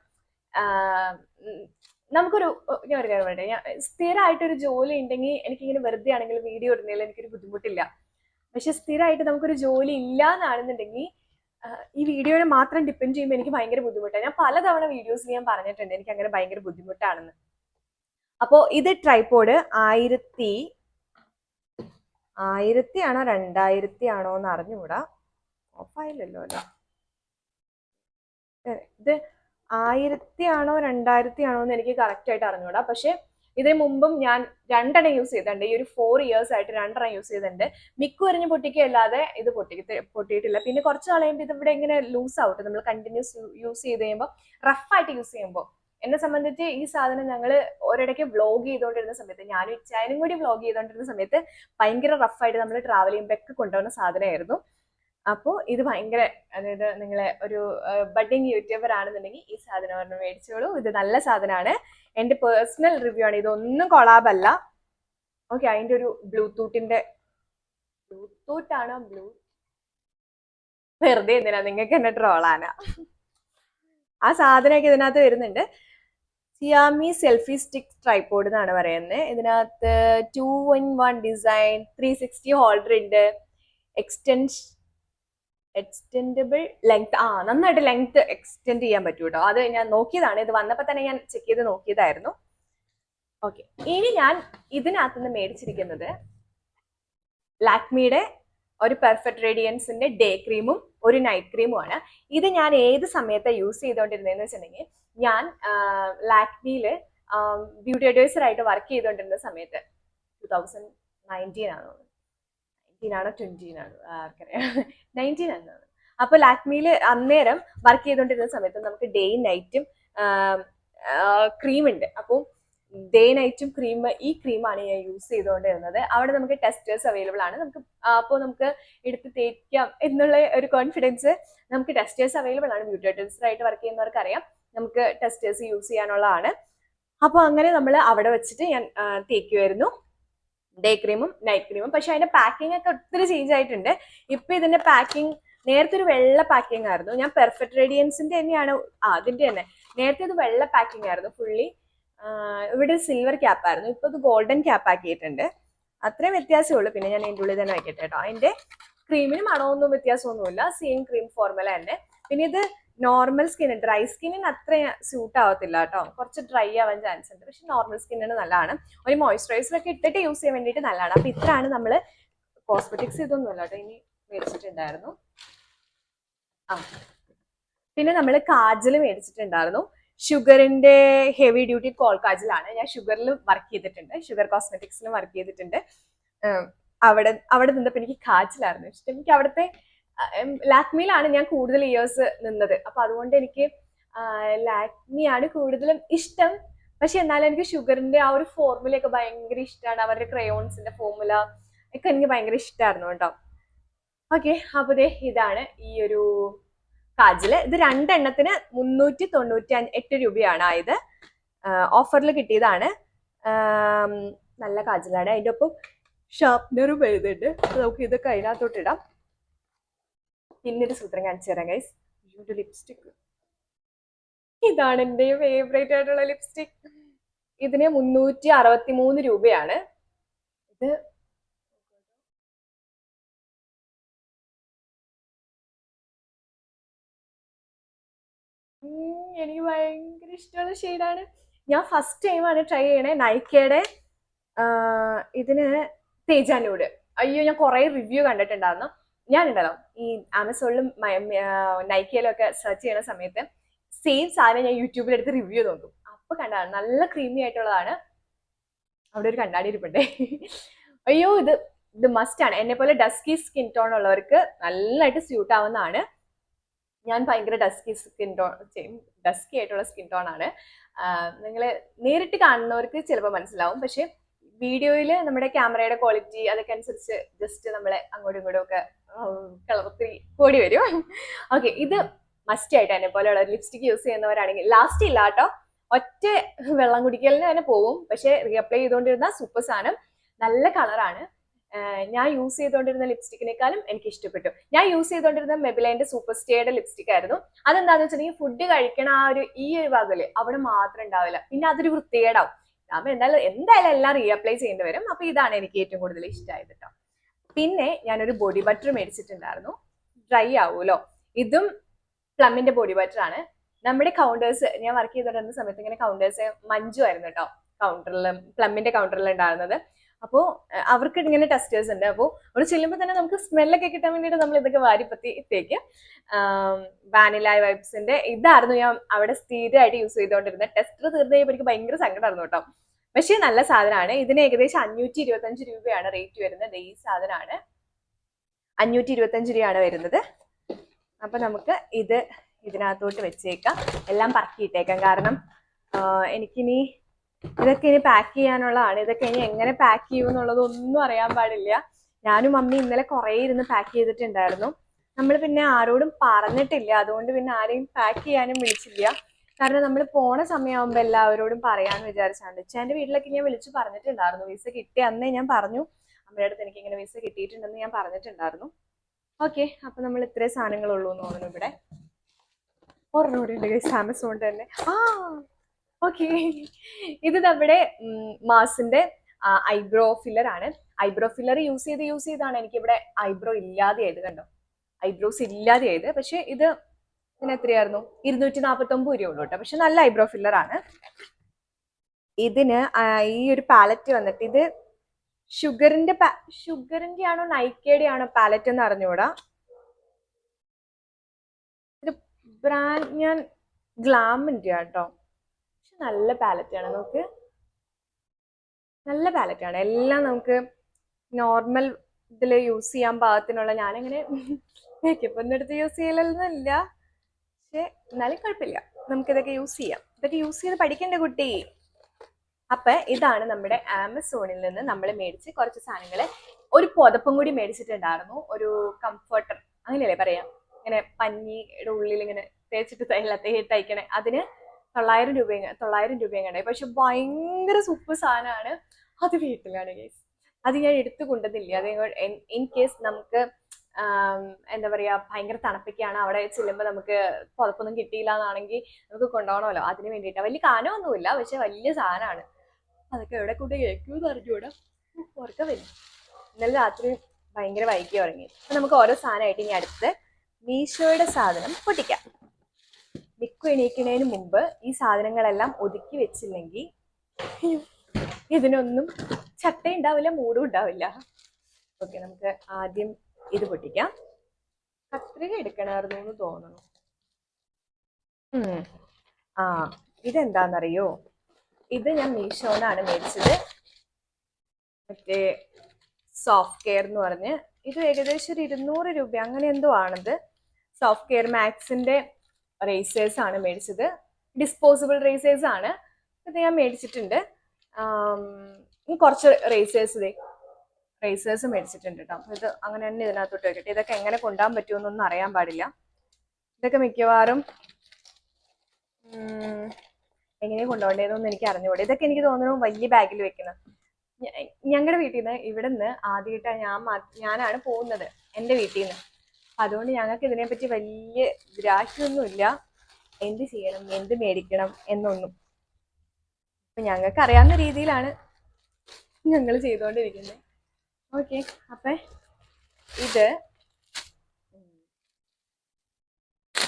നമുക്കൊരു ഞാൻ ഒരു കാര്യം പറയട്ടെ. ഞാൻ സ്ഥിരമായിട്ടൊരു ജോലി ഉണ്ടെങ്കിൽ എനിക്കിങ്ങനെ വെറുതെ ആണെങ്കിലും വീഡിയോ ഇടുന്നതിൽ എനിക്കൊരു ബുദ്ധിമുട്ടില്ല. പക്ഷെ സ്ഥിരമായിട്ട് നമുക്കൊരു ജോലി ഇല്ല എന്നാണെന്നുണ്ടെങ്കിൽ ഈ വീഡിയോനെ മാത്രം ഡിപ്പെൻഡ് ചെയ്യുമ്പോൾ എനിക്ക് ഭയങ്കര ബുദ്ധിമുട്ടാണ്. ഞാൻ പലതവണ വീഡിയോസിൽ ഞാൻ പറഞ്ഞിട്ടുണ്ട് എനിക്ക് അങ്ങനെ ഭയങ്കര ബുദ്ധിമുട്ടാണെന്ന്. അപ്പോൾ ഇത് ട്രൈപ്പോഡ് ആയിരത്തി ആയിരത്തി ആണോ രണ്ടായിരത്തി ആണോ എന്ന് അറിഞ്ഞുകൂടാ. ഓഫായില്ലല്ലോ അല്ലേ? ഇത് ആയിരത്തി ആണോ രണ്ടായിരത്തി ആണോ എന്ന് എനിക്ക് കറക്റ്റ് ആയിട്ട് അറിഞ്ഞൂടാ. പക്ഷെ ഇതിന് മുമ്പും ഞാൻ രണ്ടെണ്ണം യൂസ് ചെയ്തിട്ടുണ്ട്. ഈ ഒരു ഫോർ ഇയേഴ്സ് ആയിട്ട് രണ്ടെണ്ണം യൂസ് ചെയ്തിട്ടുണ്ട്. മിക്ക എറിഞ്ഞ് പൊട്ടിക്കുകയല്ലാതെ ഇത് പൊട്ടി പൊട്ടിയിട്ടില്ല. പിന്നെ കുറച്ച് നാൾ കഴിയുമ്പോൾ ഇത് ഇവിടെ ഇങ്ങനെ ലൂസ് ആവട്ടെ. നമ്മൾ കണ്ടിന്യൂസ് യൂസ് ചെയ്ത് കഴിയുമ്പോൾ റഫായിട്ട് യൂസ് ചെയ്യുമ്പോൾ എന്നെ സംബന്ധിച്ച് ഈ സാധനം ഞങ്ങൾ ഒരിടയ്ക്ക് വ്ളോഗ് ചെയ്തുകൊണ്ടിരുന്ന സമയത്ത് ഞാനും ഇച്ചാനും കൂടി വ്ളോഗ് ചെയ്തുകൊണ്ടിരുന്ന സമയത്ത് ഭയങ്കര റഫായിട്ട് നമ്മൾ ട്രാവൽ ചെയ്യുമ്പോഴൊക്കെ കൊണ്ടുവന്ന സാധനമായിരുന്നു. അപ്പോൾ ഇത് ഭയങ്കര അതായത് നിങ്ങളെ ഒരു ബഡിങ് യൂട്യൂബർ ആണെന്നുണ്ടെങ്കിൽ ഈ സാധനം ഒരെണ്ണം മേടിച്ചോളൂ. ഇത് നല്ല സാധനമാണ്. എന്റെ പേഴ്സണൽ റിവ്യൂ ആണ്. ഇതൊന്നും കൊളാബല്ല ഓക്കെ അതിന്റെ ഒരു ബ്ലൂടൂത്തിന്റെ ബ്ലൂടൂത്ത് ആണോ ബ്ലൂ? വെറുതെ എന്തിനാ? നിങ്ങൾക്ക് എന്നെ ട്രോളാനാ ആ സാധനമൊക്കെ ഇതിനകത്ത് വരുന്നുണ്ട്. സിയാമി സെൽഫി സ്റ്റിക് ട്രൈപോഡ് എന്നാണ് പറയുന്നത്. ഇതിനകത്ത് two in one design three sixty holder ഉണ്ട്. എക്സ്റ്റെൻസ് എക്സ്റ്റെൻഡബിൾ ലെങ്ത് ആ നന്നായിട്ട് ലെങ്ത് എക്സ്റ്റെൻഡ് ചെയ്യാൻ പറ്റൂ കേട്ടോ അത് ഞാൻ നോക്കിയതാണ്. ഇത് വന്നപ്പോൾ തന്നെ ഞാൻ ചെക്ക് ചെയ്ത് നോക്കിയതായിരുന്നു. ഓക്കെ ഇനി ഞാൻ ഇതിനകത്തുനിന്ന് മേടിച്ചിരിക്കുന്നത് ലാക്മിയുടെ ഒരു പെർഫെക്റ്റ് റേഡിയൻസിന്റെ ഡേ ക്രീമും ഒരു നൈറ്റ് ക്രീമും ആണ് ഇത് ഞാൻ ഏത് സമയത്താണ് യൂസ് ചെയ്തുകൊണ്ടിരുന്നതെന്ന് വെച്ചിട്ടുണ്ടെങ്കിൽ ഞാൻ ലാക്മിയിൽ ബ്യൂട്ടി അഡ്വൈസർ ആയിട്ട് വർക്ക് ചെയ്തുകൊണ്ടിരുന്ന സമയത്ത് ടു തൗസൻഡ് നയന്റീൻ ആണോ? നയന്റീൻ ആണോ ട്വന്റീൻ ആണോ? ആർക്കറിയാം നയന്റീൻ ആണ് അപ്പൊ ലാക്മിയിൽ അന്നേരം വർക്ക് ചെയ്തുകൊണ്ടിരുന്ന സമയത്ത് നമുക്ക് ഡേയും നൈറ്റും ക്രീം ഉണ്ട്. അപ്പോൾ ഡേ നൈറ്റും ക്രീം ഈ ക്രീമാണ് ഞാൻ യൂസ് ചെയ്തുകൊണ്ടിരുന്നത് അവിടെ നമുക്ക് ടെസ്റ്റേഴ്സ് അവൈലബിൾ ആണ്. നമുക്ക് അപ്പോൾ നമുക്ക് എടുത്ത് തേക്കാം എന്നുള്ള ഒരു കോൺഫിഡൻസ് നമുക്ക് ടെസ്റ്റേഴ്സ് അവൈലബിൾ ആണ്. ബ്യൂട്ടി ആയിട്ട് വർക്ക് ചെയ്യുന്നവർക്ക് അറിയാം. നമുക്ക് ടെസ്റ്റേഴ്സ് യൂസ് ചെയ്യാനുള്ളതാണ്. അപ്പോൾ അങ്ങനെ നമ്മൾ അവിടെ വെച്ചിട്ട് ഞാൻ തേക്കുമായിരുന്നു ഡേ ക്രീമും നൈറ്റ് ക്രീമും പക്ഷെ അതിന്റെ പാക്കിംഗ് ഒക്കെ ഒത്തിരി ചേഞ്ച് ആയിട്ടുണ്ട്. ഇപ്പൊ ഇതിന്റെ പാക്കിംഗ് നേരത്തെ ഒരു വെള്ള പാക്കിംഗ് ആയിരുന്നു. ഞാൻ പെർഫെക്റ്റ് റേഡിയൻസിന്റെ തന്നെയാണ് അതിന്റെ തന്നെ. നേരത്തെ ഇത് വെള്ള പാക്കിംഗ് ആയിരുന്നു. ഫുള്ളി ഇവിടെ സിൽവർ ക്യാപ്പ് ആയിരുന്നു. ഇപ്പൊ ഇത് ഗോൾഡൻ ക്യാപ്പ് ആക്കിയിട്ടുണ്ട്. അത്രയും വ്യത്യാസമേ ഉള്ളൂ പിന്നെ ഞാൻ അതിന്റെ ഉള്ളിൽ തന്നെ വെക്കട്ടെ കേട്ടോ അതിന്റെ ക്രീമിന് മണമൊന്നും വ്യത്യാസമൊന്നുമില്ല. സെയിം ക്രീം ഫോർമുല തന്നെ. പിന്നെ ഇത് നോർമൽ സ്കിന്ന് ഡ്രൈ സ്കിന്നിന് അത്ര സ്യൂട്ട് ആവത്തില്ല കേട്ടോ. കുറച്ച് ഡ്രൈ ആവാൻ ചാൻസ് ഉണ്ട്. പക്ഷെ നോർമൽ സ്കിന്നിന് നല്ലതാണ്. ഒരു മോയ്സ്ചറൈസർ ഒക്കെ ഇട്ടിട്ട് യൂസ് ചെയ്യാൻ വേണ്ടിയിട്ട് നല്ലതാണ്. അപ്പൊ ഇത്രയാണ് നമ്മൾ കോസ്മെറ്റിക്സ് ഇതൊന്നും അല്ല കേട്ടോ. ഇനി മേടിച്ചിട്ടുണ്ടായിരുന്നു. ആ. പിന്നെ നമ്മൾ കാജൽ മേടിച്ചിട്ടുണ്ടായിരുന്നു. ഷുഗറിന്റെ ഹെവി ഡ്യൂട്ടി കോൾ കാജലാണ്. ഞാൻ ഷുഗറിൽ വർക്ക് ചെയ്തിട്ടുണ്ട്. ഷുഗർ കോസ്മെറ്റിക്സിലും വർക്ക് ചെയ്തിട്ടുണ്ട്. അവിടെ അവിടെ നിന്നപ്പോൾ എനിക്ക് കാജലായിരുന്നു ഇഷ്ടം. എനിക്ക് അവിടുത്തെ ലാക്മിയിലാണ് ഞാൻ കൂടുതൽ ഇയേഴ്സ് നിന്നത്. അപ്പൊ അതുകൊണ്ട് എനിക്ക് ലാക്മിയാണ് കൂടുതലും ഇഷ്ടം. പക്ഷെ എന്നാലും എനിക്ക് ഷുഗറിന്റെ ആ ഒരു ഫോർമുലയൊക്കെ ഭയങ്കര ഇഷ്ടമാണ്. അവരുടെ ക്രയോൺസിന്റെ ഫോർമുല ഒക്കെ എനിക്ക് ഭയങ്കര ഇഷ്ടമായിരുന്നു കേട്ടോ. ഓക്കെ അപ്പൊ ദേ ഇതാണ് ഈ ഒരു കാജിൽ ഇത് രണ്ടെണ്ണത്തിന് മുന്നൂറ്റി തൊണ്ണൂറ്റി എട്ട് രൂപയാണ് ആയത് ഓഫറിൽ കിട്ടിയതാണ്. നല്ല കാജിലാണ്. അതിന്റെ ഒപ്പം ഷാർപ്നറും വരുന്നുണ്ട് നമുക്ക് ഇതൊക്കെ അതിനകത്തോട്ട് ഇടാം. പിന്നൊരു സൂത്രം കാണിച്ചു തരാം ഗൈസ് ഒരു ലിപ്സ്റ്റിക് ഇതാണ് എന്റെ ഫേവറേറ്റ് ആയിട്ടുള്ള ലിപ്സ്റ്റിക് ഇതിന് മുന്നൂറ്റി അറുപത്തി മൂന്ന് രൂപയാണ്. ഇത് എനിക്ക് ഭയങ്കര ഇഷ്ടമുള്ള ഷെയ്ഡാണ് ഞാൻ ഫസ്റ്റ് ടൈമാണ് ട്രൈ ചെയ്യണേ നൈക്കയുടെ ഇതിന് തേജാനൂട് അയ്യോ ഞാൻ കുറേ റിവ്യൂ കണ്ടിട്ടുണ്ടായിരുന്നു. ഞാനുണ്ടല്ലോ ഈ ആമസോണിലും നൈക്കയിലും ഒക്കെ സെർച്ച് ചെയ്യുന്ന സമയത്ത് സെയിം സാധനം ഞാൻ യൂട്യൂബിൽ എടുത്ത് റിവ്യൂ നോക്കും. അപ്പൊ കണ്ടതാണ് നല്ല ക്രീമി ആയിട്ടുള്ളതാണ്. അവിടെ ഒരു കണ്ണാടി ഇരിപ്പുണ്ടേ. അയ്യോ ഇത് ഇത് മസ്റ്റ് ആണ്. എന്നെ പോലെ ഡസ്കി സ്കിൻ ടോൺ ഉള്ളവർക്ക് നല്ലതായിട്ട് സ്യൂട്ട് ആവുന്നതാണ്. ഞാൻ ഭയങ്കര ഡസ്കി സ്കിൻ ടോൺ ഡസ്കി ആയിട്ടുള്ള സ്കിൻ ടോൺ ആണ്. നിങ്ങൾ നേരിട്ട് കാണുന്നവർക്ക് ചിലപ്പോൾ മനസ്സിലാവും. പക്ഷെ വീഡിയോയിൽ നമ്മുടെ ക്യാമറയുടെ ക്വാളിറ്റി അതൊക്കെ അനുസരിച്ച് ജസ്റ്റ് നമ്മളെ അങ്ങോട്ടും ഇങ്ങോട്ടും ഒക്കെ കളർത്തി കൂടി വരും. ഓക്കെ ഇത് മസ്റ്റ് ആയിട്ട് എന്നെ പോലെയുള്ള ലിപ്സ്റ്റിക് യൂസ് ചെയ്യുന്നവരാണെങ്കിൽ ലാസ്റ്റ് ഇല്ല കേട്ടോ. ഒറ്റ വെള്ളം കുടിക്കലിന് തന്നെ പോവും. പക്ഷെ റീഅപ്ലൈ ചെയ്തുകൊണ്ടിരുന്ന സൂപ്പർ സാധനം നല്ല കളറാണ് ഞാൻ യൂസ് ചെയ്തുകൊണ്ടിരുന്ന ലിപ്സ്റ്റിക്കിനേക്കാളും എനിക്ക് ഇഷ്ടപ്പെട്ടു. ഞാൻ യൂസ് ചെയ്തുകൊണ്ടിരുന്ന മെബിലൈന്റെ സൂപ്പർ സ്റ്റേയുടെ ലിപ്സ്റ്റിക് ആയിരുന്നു. അതെന്താണെന്ന് വെച്ചിട്ടുണ്ടെങ്കിൽ ഫുഡ് കഴിക്കണ ആ ഒരു ഈ ഒരു ഭാഗല്ലേ അവിടെ മാത്രം ഉണ്ടാവില്ല. പിന്നെ അതൊരു വൃത്തികേടാവും. അപ്പൊ എന്തായാലും എന്തായാലും എല്ലാം റീഅപ്ലൈ ചെയ്യേണ്ടി വരും. അപ്പൊ ഇതാണ് എനിക്ക് ഏറ്റവും കൂടുതൽ ഇഷ്ടമായത് കേട്ടോ പിന്നെ ഞാനൊരു ബോഡി ബട്ടർ മേടിച്ചിട്ടുണ്ടായിരുന്നു. ഡ്രൈ ആവുമല്ലോ ഇതും പ്ലമ്മിന്റെ ബോഡി ബട്ടർ ആണ്. നമ്മുടെ കൗണ്ടേഴ്സ് ഞാൻ വർക്ക് ചെയ്തോണ്ടിരുന്ന സമയത്ത് ഇങ്ങനെ കൗണ്ടേഴ്സ് മഞ്ജു ആയിരുന്നു കേട്ടോ കൗണ്ടറിൽ പ്ലമ്മിന്റെ കൗണ്ടറിൽ ഉണ്ടായിരുന്നത്. അപ്പോൾ അവർക്ക് ഇങ്ങനെ ടെസ്റ്റേഴ്സ് ഉണ്ട്. അപ്പോൾ അവിടെ ചെല്ലുമ്പോൾ തന്നെ നമുക്ക് സ്മെല്ലൊക്കെ കിട്ടാൻ വേണ്ടിയിട്ട് നമ്മൾ ഇതൊക്കെ വാരിപ്പത്തി തേക്കും വാനില വൈബ്സിന്റെ ഇതായിരുന്നു ഞാൻ അവിടെ സ്ഥിരമായിട്ട് യൂസ് ചെയ്തുകൊണ്ടിരുന്നത്. ടെസ്റ്റർ തീർന്നു കഴിയുമ്പോൾ എനിക്ക് ഭയങ്കര സങ്കടമായിരുന്നു കേട്ടോ. പക്ഷേ നല്ല സാധനമാണ്. ഇതിന് ഏകദേശം അഞ്ഞൂറ്റി ഇരുപത്തഞ്ച് രൂപയാണ് റേറ്റ് വരുന്നത്. ഈ സാധനമാണ്. അഞ്ഞൂറ്റി ഇരുപത്തഞ്ച് രൂപയാണ് വരുന്നത്. അപ്പൊ നമുക്ക് ഇത് ഇതിനകത്തോട്ട് വെച്ചേക്കാം. എല്ലാം പറക്കിയിട്ടേക്കാം കാരണം എനിക്കിനി ഇതൊക്കെ ഇനി പാക്ക് ചെയ്യാനുള്ളതാണ്. ഇതൊക്കെ ഇനി എങ്ങനെ പാക്ക് ചെയ്യും എന്നുള്ളത് ഒന്നും അറിയാൻ പാടില്ല. ഞാനും മമ്മി ഇന്നലെ കുറേ ഇരുന്ന് പാക്ക് ചെയ്തിട്ടുണ്ടായിരുന്നു. നമ്മൾ പിന്നെ ആരോടും പറഞ്ഞിട്ടില്ല. അതുകൊണ്ട് പിന്നെ ആരെയും പാക്ക് ചെയ്യാനും വിളിച്ചില്ല. കാരണം നമ്മൾ പോണ സമയമാകുമ്പോൾ എല്ലാവരോടും പറയാന്ന് വിചാരിച്ചാണ് ചേന്റെ വീട്ടിലൊക്കെ ഞാൻ വിളിച്ചു പറഞ്ഞിട്ടുണ്ടായിരുന്നു. വിസ കിട്ടിയ അന്നേ ഞാൻ പറഞ്ഞു. അമ്മയുടെ അടുത്ത് എനിക്ക് ഇങ്ങനെ വിസ കിട്ടിയിട്ടുണ്ടെന്ന് ഞാൻ പറഞ്ഞിട്ടുണ്ടായിരുന്നു. ഓക്കെ അപ്പൊ നമ്മൾ ഇത്രേ സാധനങ്ങളുള്ളൂ എന്ന് തോന്നുന്നു ഇവിടെ. ഓർമ്മ ഉണ്ട് ഗൈസ് തന്നെ. ആ! ഓക്കെ. ഇത് നമ്മുടെ മാസിന്റെ ഐബ്രോ ഫില്ലർ ആണ് ഐബ്രോ ഫില്ലർ യൂസ് ചെയ്ത് യൂസ് ചെയ്താണ് എനിക്ക് ഇവിടെ ഐബ്രോ ഇല്ലാതെയായത് കണ്ടോ? ഐബ്രോസ് ഇല്ലാതെയായത്. പക്ഷെ ഇത് ഇതിന് എത്രയായിരുന്നു? ഇരുന്നൂറ്റി നാൽപ്പത്തി ഒമ്പത് രൂപ കേട്ടോ. പക്ഷെ നല്ല ഐബ്രോ ഫില്ലർ ആണ് ഇതിന് ഈ ഒരു പാലറ്റ് വന്നിട്ട് ഇത് ഷുഗറിന്റെ ഷുഗറിന്റെ ആണോ നൈക്കയുടെ ആണോ പാലറ്റ് എന്ന് അറിഞ്ഞൂടാ ഇത് ബ്രാൻഡ് ഞാൻ ഗ്ലാമിന്റെ പക്ഷെ നല്ല പാലറ്റ് ആണ്. നമുക്ക് നല്ല പാലറ്റ് ആണ്. എല്ലാം നമുക്ക് നോർമൽ ഇതിൽ യൂസ് ചെയ്യാൻ പാകത്തിനുള്ള ഞാനിങ്ങനെ മേക്കപ്പ് ഒന്നും എടുത്ത് യൂസ് ചെയ്യലൊന്നുമില്ല. പക്ഷെ എന്നാലും കുഴപ്പമില്ല. നമുക്കിതൊക്കെ യൂസ് ചെയ്യാം. ഇതൊക്കെ യൂസ് ചെയ്ത് പഠിക്കണ്ടേ കുട്ടി? അപ്പൊ ഇതാണ് നമ്മുടെ ആമസോണിൽ നിന്ന് നമ്മൾ മേടിച്ച് കുറച്ച് സാധനങ്ങൾ ഒരു പുതപ്പും കൂടി മേടിച്ചിട്ടുണ്ടായിരുന്നു. ഒരു കംഫർട്ടർ അങ്ങനെയല്ലേ പറയാം? ഇങ്ങനെ പഞ്ഞിയുടെ ഉള്ളിൽ ഇങ്ങനെ തേച്ചിട്ട് തയ്യല തേ തയ്ക്കണേ. അതിന് തൊള്ളായിരം രൂപ തൊള്ളായിരം രൂപയും കണ്ടായി പക്ഷെ ഭയങ്കര സൂപ്പർ സാധനമാണ് അത് വീട്ടിലാണ് കേസ് അത് ഞാൻ എടുത്തു കൊണ്ടതില്ല അത് ഇൻ കേസ് നമുക്ക് എന്താ പറയാ ഭയങ്കര തണുപ്പൊക്കെയാണ് അവിടെ ചെല്ലുമ്പോൾ നമുക്ക് പുതപ്പൊന്നും കിട്ടിയില്ല എന്നാണെങ്കിൽ നമുക്ക് കൊണ്ടുപോകണമല്ലോ. അതിന് വേണ്ടിയിട്ട്. വലിയ കാനമൊന്നുമില്ല പക്ഷെ വലിയ സാധനമാണ്. അതൊക്കെ എവിടെ കൊണ്ട് കേൾക്കുമെന്ന് അറിഞ്ഞൂടാ ഉറക്കമില്ല ഇന്നലെ രാത്രി ഭയങ്കര വൈകി ഉറങ്ങി. അപ്പൊ നമുക്ക് ഓരോ സാധനമായിട്ട് ഇനി അടുത്ത് മീഷോയുടെ സാധനം പൊട്ടിക്കാം. മിക്കു എണീക്കുന്നതിന് മുമ്പ് ഈ സാധനങ്ങളെല്ലാം ഒതുക്കി വെച്ചില്ലെങ്കിൽ ഇതിനൊന്നും ചട്ട ഉണ്ടാവില്ല മൂടും ഉണ്ടാവില്ല. ഓക്കെ നമുക്ക് ആദ്യം ഇത് പൊട്ടിക്കാം. കത്രിക എടുക്കണമായിരുന്നു എന്ന് തോന്നുന്നു ആ ഇതെന്താണെന്നറിയോ ഇത് ഞാൻ മീഷോന്നാണ് മേടിച്ചത്. മറ്റേ സോഫ്റ്റ് കെയർ എന്ന് പറഞ്ഞ്. ഇത് ഏകദേശം ഒരു ഇരുന്നൂറ് രൂപ അങ്ങനെ എന്തോ ആണത്. സോഫ്റ്റ് കെയർ മാക്സിന്റെ റേസേഴ്സ് ആണ് മേടിച്ചത്. ഡിസ്പോസിബിൾ റേസേഴ്സ് ആണ്. ഇത് ഞാൻ മേടിച്ചിട്ടുണ്ട്. കുറച്ച് റേസേഴ്സ് ഇതേ റേസേഴ്സ് മേടിച്ചിട്ടുണ്ട് കേട്ടോ ഇത് അങ്ങനെ തന്നെ ഇതിനകത്തോട്ട് വെക്കട്ടെ. ഇതൊക്കെ എങ്ങനെ കൊണ്ടുപോകാൻ പറ്റുമെന്നൊന്നും അറിയാൻ പാടില്ല. ഇതൊക്കെ മിക്കവാറും എങ്ങനെ കൊണ്ടുപോകേണ്ടതെന്നൊന്നും എനിക്ക് അറിഞ്ഞുകൂടെ. ഇതൊക്കെ എനിക്ക് തോന്നുന്നു വലിയ ബാഗിൽ വെക്കുന്നത് ഞങ്ങളുടെ വീട്ടിൽ നിന്ന് ഇവിടെ നിന്ന് ആദ്യമായിട്ടാണ് ഞാൻ ഞാനാണ് പോകുന്നത്. എന്റെ വീട്ടിൽ നിന്ന് അതുകൊണ്ട് ഞങ്ങൾക്ക് ഇതിനെപ്പറ്റി വലിയ ഗ്രാഹ്യമൊന്നുമില്ല. എന്ത് ചെയ്യണം എന്ത് മേടിക്കണം എന്നൊന്നും. അപ്പൊ ഞങ്ങൾക്ക് അറിയാവുന്ന രീതിയിലാണ് ഞങ്ങൾ ചെയ്തുകൊണ്ടിരിക്കുന്നത്. ഓക്കെ അപ്പൊ ഇത്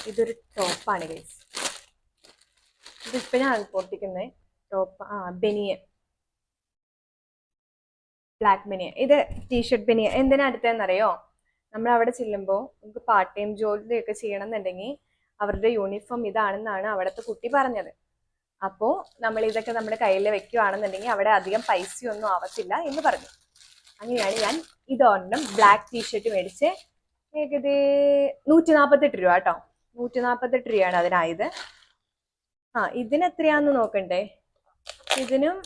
ഇതൊരു ടോപ്പാണ് ഗൈസ് ഇതിപ്പോ ഞാൻ പൊട്ടിക്കുന്നത് ടോപ്പ് ആ ബെനിയൻ. ബ്ലാക്ക് ബെനിയൻ. ഇത് ടീഷർട്ട് ബെനിയൻ. എന്തിനാ അടുത്തതെന്നറിയോ നമ്മൾ അവിടെ ചെല്ലുമ്പോൾ നമുക്ക് പാർട്ട് ടൈം ജോലിയൊക്കെ ചെയ്യണം എന്നുണ്ടെങ്കിൽ അവരുടെ യൂണിഫോം ഇതാണെന്നാണ് അവിടുത്തെ കുട്ടി പറഞ്ഞത്. അപ്പോൾ നമ്മൾ ഇതൊക്കെ നമ്മുടെ കയ്യിൽ വെക്കുകയാണെന്നുണ്ടെങ്കിൽ അവിടെ അധികം പൈസയൊന്നും ആവത്തില്ല എന്ന് പറഞ്ഞു. അങ്ങനെയാണ് ഞാൻ ഇതൊരെണ്ണം ബ്ലാക്ക് ടീഷർട്ട് മേടിച്ച് ഏകദേശം നൂറ്റി നാൽപ്പത്തെട്ട് രൂപ കേട്ടോ. നൂറ്റി നാൽപ്പത്തെട്ട് രൂപയാണ് അതിനായത്. ആ ഇതിന് നോക്കണ്ടേ? ഇതിനും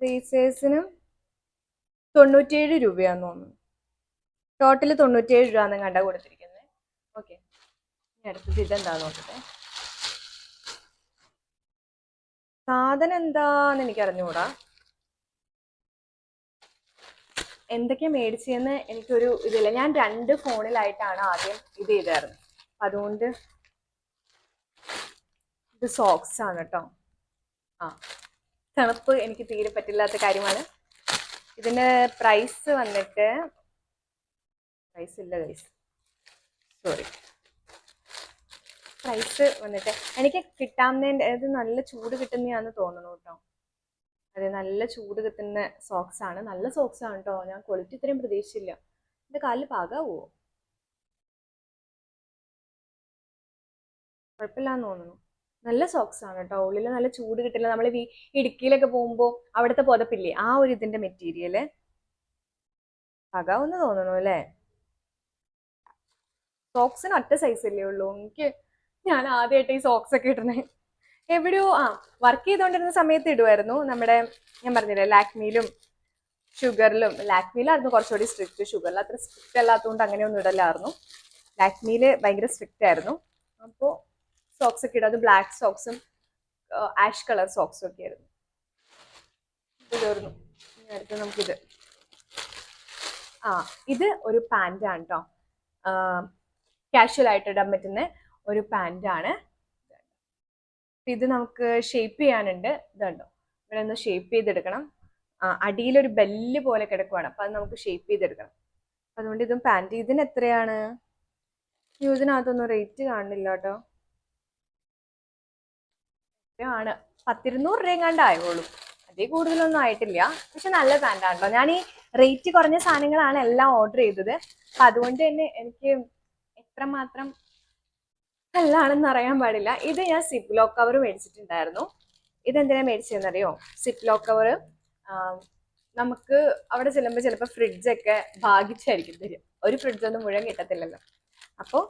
റീസേഴ്സിനും തൊണ്ണൂറ്റിയേഴ് രൂപയാന്ന് തോന്നുന്നു. ടോട്ടൽ തൊണ്ണൂറ്റിയേഴ് രൂപ എന്ന് കണ്ട കൊടുത്തിരിക്കുന്നത് ഓക്കെ അടുത്തത് ഇതെന്താ നോക്കട്ടെ. സാധനം എന്താന്ന് എനിക്ക് അറിഞ്ഞുകൂടാ എന്തൊക്കെയാ മേടിച്ചതെന്ന് എനിക്കൊരു ഇതില്ല. ഞാൻ രണ്ട് ഫോണിലായിട്ടാണ് ആദ്യം ഇത് ചെയ്തായിരുന്നു അതുകൊണ്ട് ഇത് സോക്സ് ആണ് കേട്ടോ ആ. തണുപ്പ് എനിക്ക് തീരെ പറ്റില്ലാത്ത കാര്യമാണ്. ഇതിന്റെ പ്രൈസ് വന്നിട്ട് പ്രൈസ് ഇല്ല ഗൈസ് സോറി പ്രൈസ് വന്നിട്ട് എനിക്ക് കിട്ടാവുന്നതിന്റെ ഇത് നല്ല ചൂട് കിട്ടുന്നതാണെന്ന് തോന്നുന്നു കേട്ടോ. അതെ നല്ല ചൂട് കിട്ടുന്ന സോക്സ് ആണ്. നല്ല സോക്സ് ആണ് കേട്ടോ. ഞാൻ ക്വാളിറ്റി ഇത്രയും പ്രതീക്ഷിച്ചില്ല. എന്റെ കാലിൽ പാകാവോ? കുഴപ്പമില്ലാന്ന് തോന്നുന്നു നല്ല സോക്സ് ആണ് കേട്ടോ. ഉള്ളിൽ നല്ല ചൂട് കിട്ടില്ല നമ്മൾ ഇടുക്കിയിലൊക്കെ പോകുമ്പോൾ അവിടുത്തെ പുതപ്പില്ലേ? ആ ഒരു ഇതിന്റെ മെറ്റീരിയൽ പകാവെന്ന് തോന്നുന്നു അല്ലേ? സോക്സിന് ഒറ്റ സൈസ് അല്ലേ ഉള്ളൂ. എനിക്ക് ഞാൻ ആദ്യമായിട്ട് ഈ സോക്സ് ഒക്കെ ഇടുന്നത് എവിടെയോ ആ വർക്ക് ചെയ്തുകൊണ്ടിരുന്ന സമയത്ത് ഇടുമായിരുന്നു നമ്മുടെ ഞാൻ പറഞ്ഞില്ലേ ലാക്മിയിലും ഷുഗറിലും ലാക്മിയിലായിരുന്നു കുറച്ചുകൂടി സ്ട്രിക്റ്റ് ഷുഗറിൽ അത്ര സ്ട്രിക്റ്റ് അല്ലാത്തതുകൊണ്ട് അങ്ങനെയൊന്നും ഇടലായിരുന്നു. ലാക്മിയിൽ ഭയങ്കര സ്ട്രിക്റ്റ് ആയിരുന്നു. അപ്പോൾ സോക്സ് ഒക്കെ ഇടും അത് ബ്ലാക്ക് സോക്സും ആഷ് കളർ സോക്സും ഒക്കെ ആയിരുന്നു. ഇത് തീർന്നു നമുക്കിത്. ആ ഇത് ഒരു പാന്റാണ് കേട്ടോ കാഷ്വൽ ആയിട്ട് ഇടാൻ പറ്റുന്ന ഒരു പാന്റാണ് ഇത് നമുക്ക് ഷേപ്പ് ചെയ്യാനുണ്ട്. ഇതുണ്ടോ? ഇവിടെ ഒന്ന് ഷേപ്പ് ചെയ്തെടുക്കണം. അടിയിലൊരു ബെല്ല് പോലെ കിടക്കുവാണ്. അപ്പം അത് നമുക്ക് ഷേപ്പ് ചെയ്തെടുക്കണം. അപ്പം അതുകൊണ്ട് ഇതും പാന്റ് ഇതിന് എത്രയാണ്? ഇതിനകത്തൊന്നും റേറ്റ് കാണുന്നില്ല കേട്ടോ. ആണ്. പത്തിരുന്നൂറ് രൂപ കണ്ടായുള്ളൂ അതിൽ കൂടുതലൊന്നും ആയിട്ടില്ല. പക്ഷെ നല്ല പാന്റാണല്ലോ ഞാൻ ഈ റേറ്റ് കുറഞ്ഞ സാധനങ്ങളാണ് എല്ലാം ഓർഡർ ചെയ്തത്. അപ്പം അതുകൊണ്ട് തന്നെ എനിക്ക് എത്രമാത്രം നല്ലതാണെന്ന് അറിയാൻ പാടില്ല. ഇത് ഞാൻ സിപ്പ് ലോക്ക് കവർ മേടിച്ചിട്ടുണ്ടായിരുന്നു. ഇതെന്തിനാ മേടിച്ചതെന്നറിയോ? സിപ്പ് ലോക്ക് കവർ നമുക്ക് അവിടെ ചെല്ലുമ്പോൾ ചിലപ്പോൾ ഫ്രിഡ്ജൊക്കെ ഭാഗിച്ചായിരിക്കും തരും ഒരു ഫ്രിഡ്ജൊന്നും മുഴുവൻ കിട്ടത്തില്ലല്ലോ. അപ്പോൾ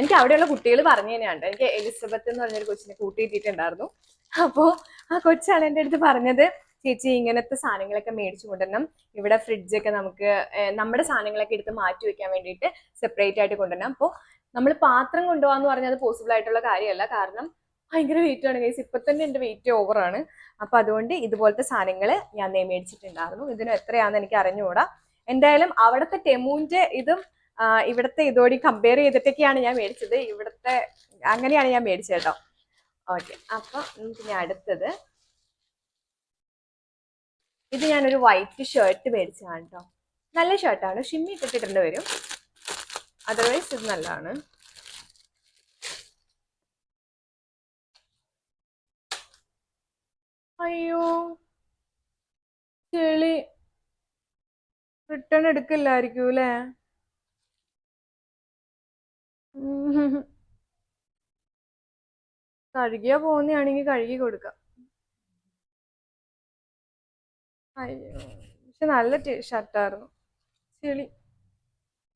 എനിക്ക് അവിടെയുള്ള കുട്ടികൾ പറഞ്ഞു തന്നെയാണ് എനിക്ക് എലിസബത്ത് എന്ന് പറഞ്ഞൊരു കൊച്ചിനെ കൂട്ടിയിട്ടിട്ടുണ്ടായിരുന്നു. അപ്പോൾ ആ കൊച്ചാണ് എന്റെ അടുത്ത് പറഞ്ഞത്. ചേച്ചി ഇങ്ങനത്തെ സാധനങ്ങളൊക്കെ മേടിച്ചു കൊണ്ടുവരണം. ഇവിടെ ഫ്രിഡ്ജൊക്കെ നമുക്ക് നമ്മുടെ സാധനങ്ങളൊക്കെ എടുത്ത് മാറ്റി വെക്കാൻ വേണ്ടിയിട്ട് സെപ്പറേറ്റ് ആയിട്ട് കൊണ്ടുവരണം. അപ്പോൾ നമ്മൾ പാത്രം കൊണ്ടുപോകാന്ന് പറഞ്ഞാൽ അത് പോസിബിൾ ആയിട്ടുള്ള കാര്യമല്ല. കാരണം ഭയങ്കര വെയിറ്റ് ആണ് കേസ് ഇപ്പൊ തന്നെ എന്റെ വെയിറ്റ് ഓവറാണ് അപ്പൊ അതുകൊണ്ട് ഇതുപോലത്തെ സാധനങ്ങൾ ഞാൻ നേ മേടിച്ചിട്ടുണ്ടായിരുന്നു. ഇതിന് എത്രയാണെന്ന് എനിക്ക് അറിഞ്ഞുകൂടാ. എന്തായാലും അവിടുത്തെ ടെമൂന്റെ ഇതും ഇവിടുത്തെ ഇതോടി കമ്പയർ ചെയ്തിട്ടൊക്കെയാണ് ഞാൻ മേടിച്ചത്. ഇവിടുത്തെ അങ്ങനെയാണ് ഞാൻ മേടിച്ചത് കേട്ടോ. ഓക്കെ അപ്പൊ പിന്നെ അടുത്തത്. ഇത് ഞാനൊരു വൈറ്റ് ഷർട്ട് മേടിച്ചതാണ് കേട്ടോ നല്ല ഷർട്ടാണ് ഷിമ്മി ഇട്ടിട്ടുണ്ട് വരും. അതർവൈസ് ഇത് നല്ലതാണ്. അയ്യോ. ചെളി. റിട്ടേൺ എടുക്കില്ലായിരിക്കും അല്ലേ. കഴുകിയാ പോകുന്നതാണെങ്കിൽ കഴുകി കൊടുക്കാം. അയ്യോ പക്ഷെ നല്ല ഷർട്ടായിരുന്നു ചെളി.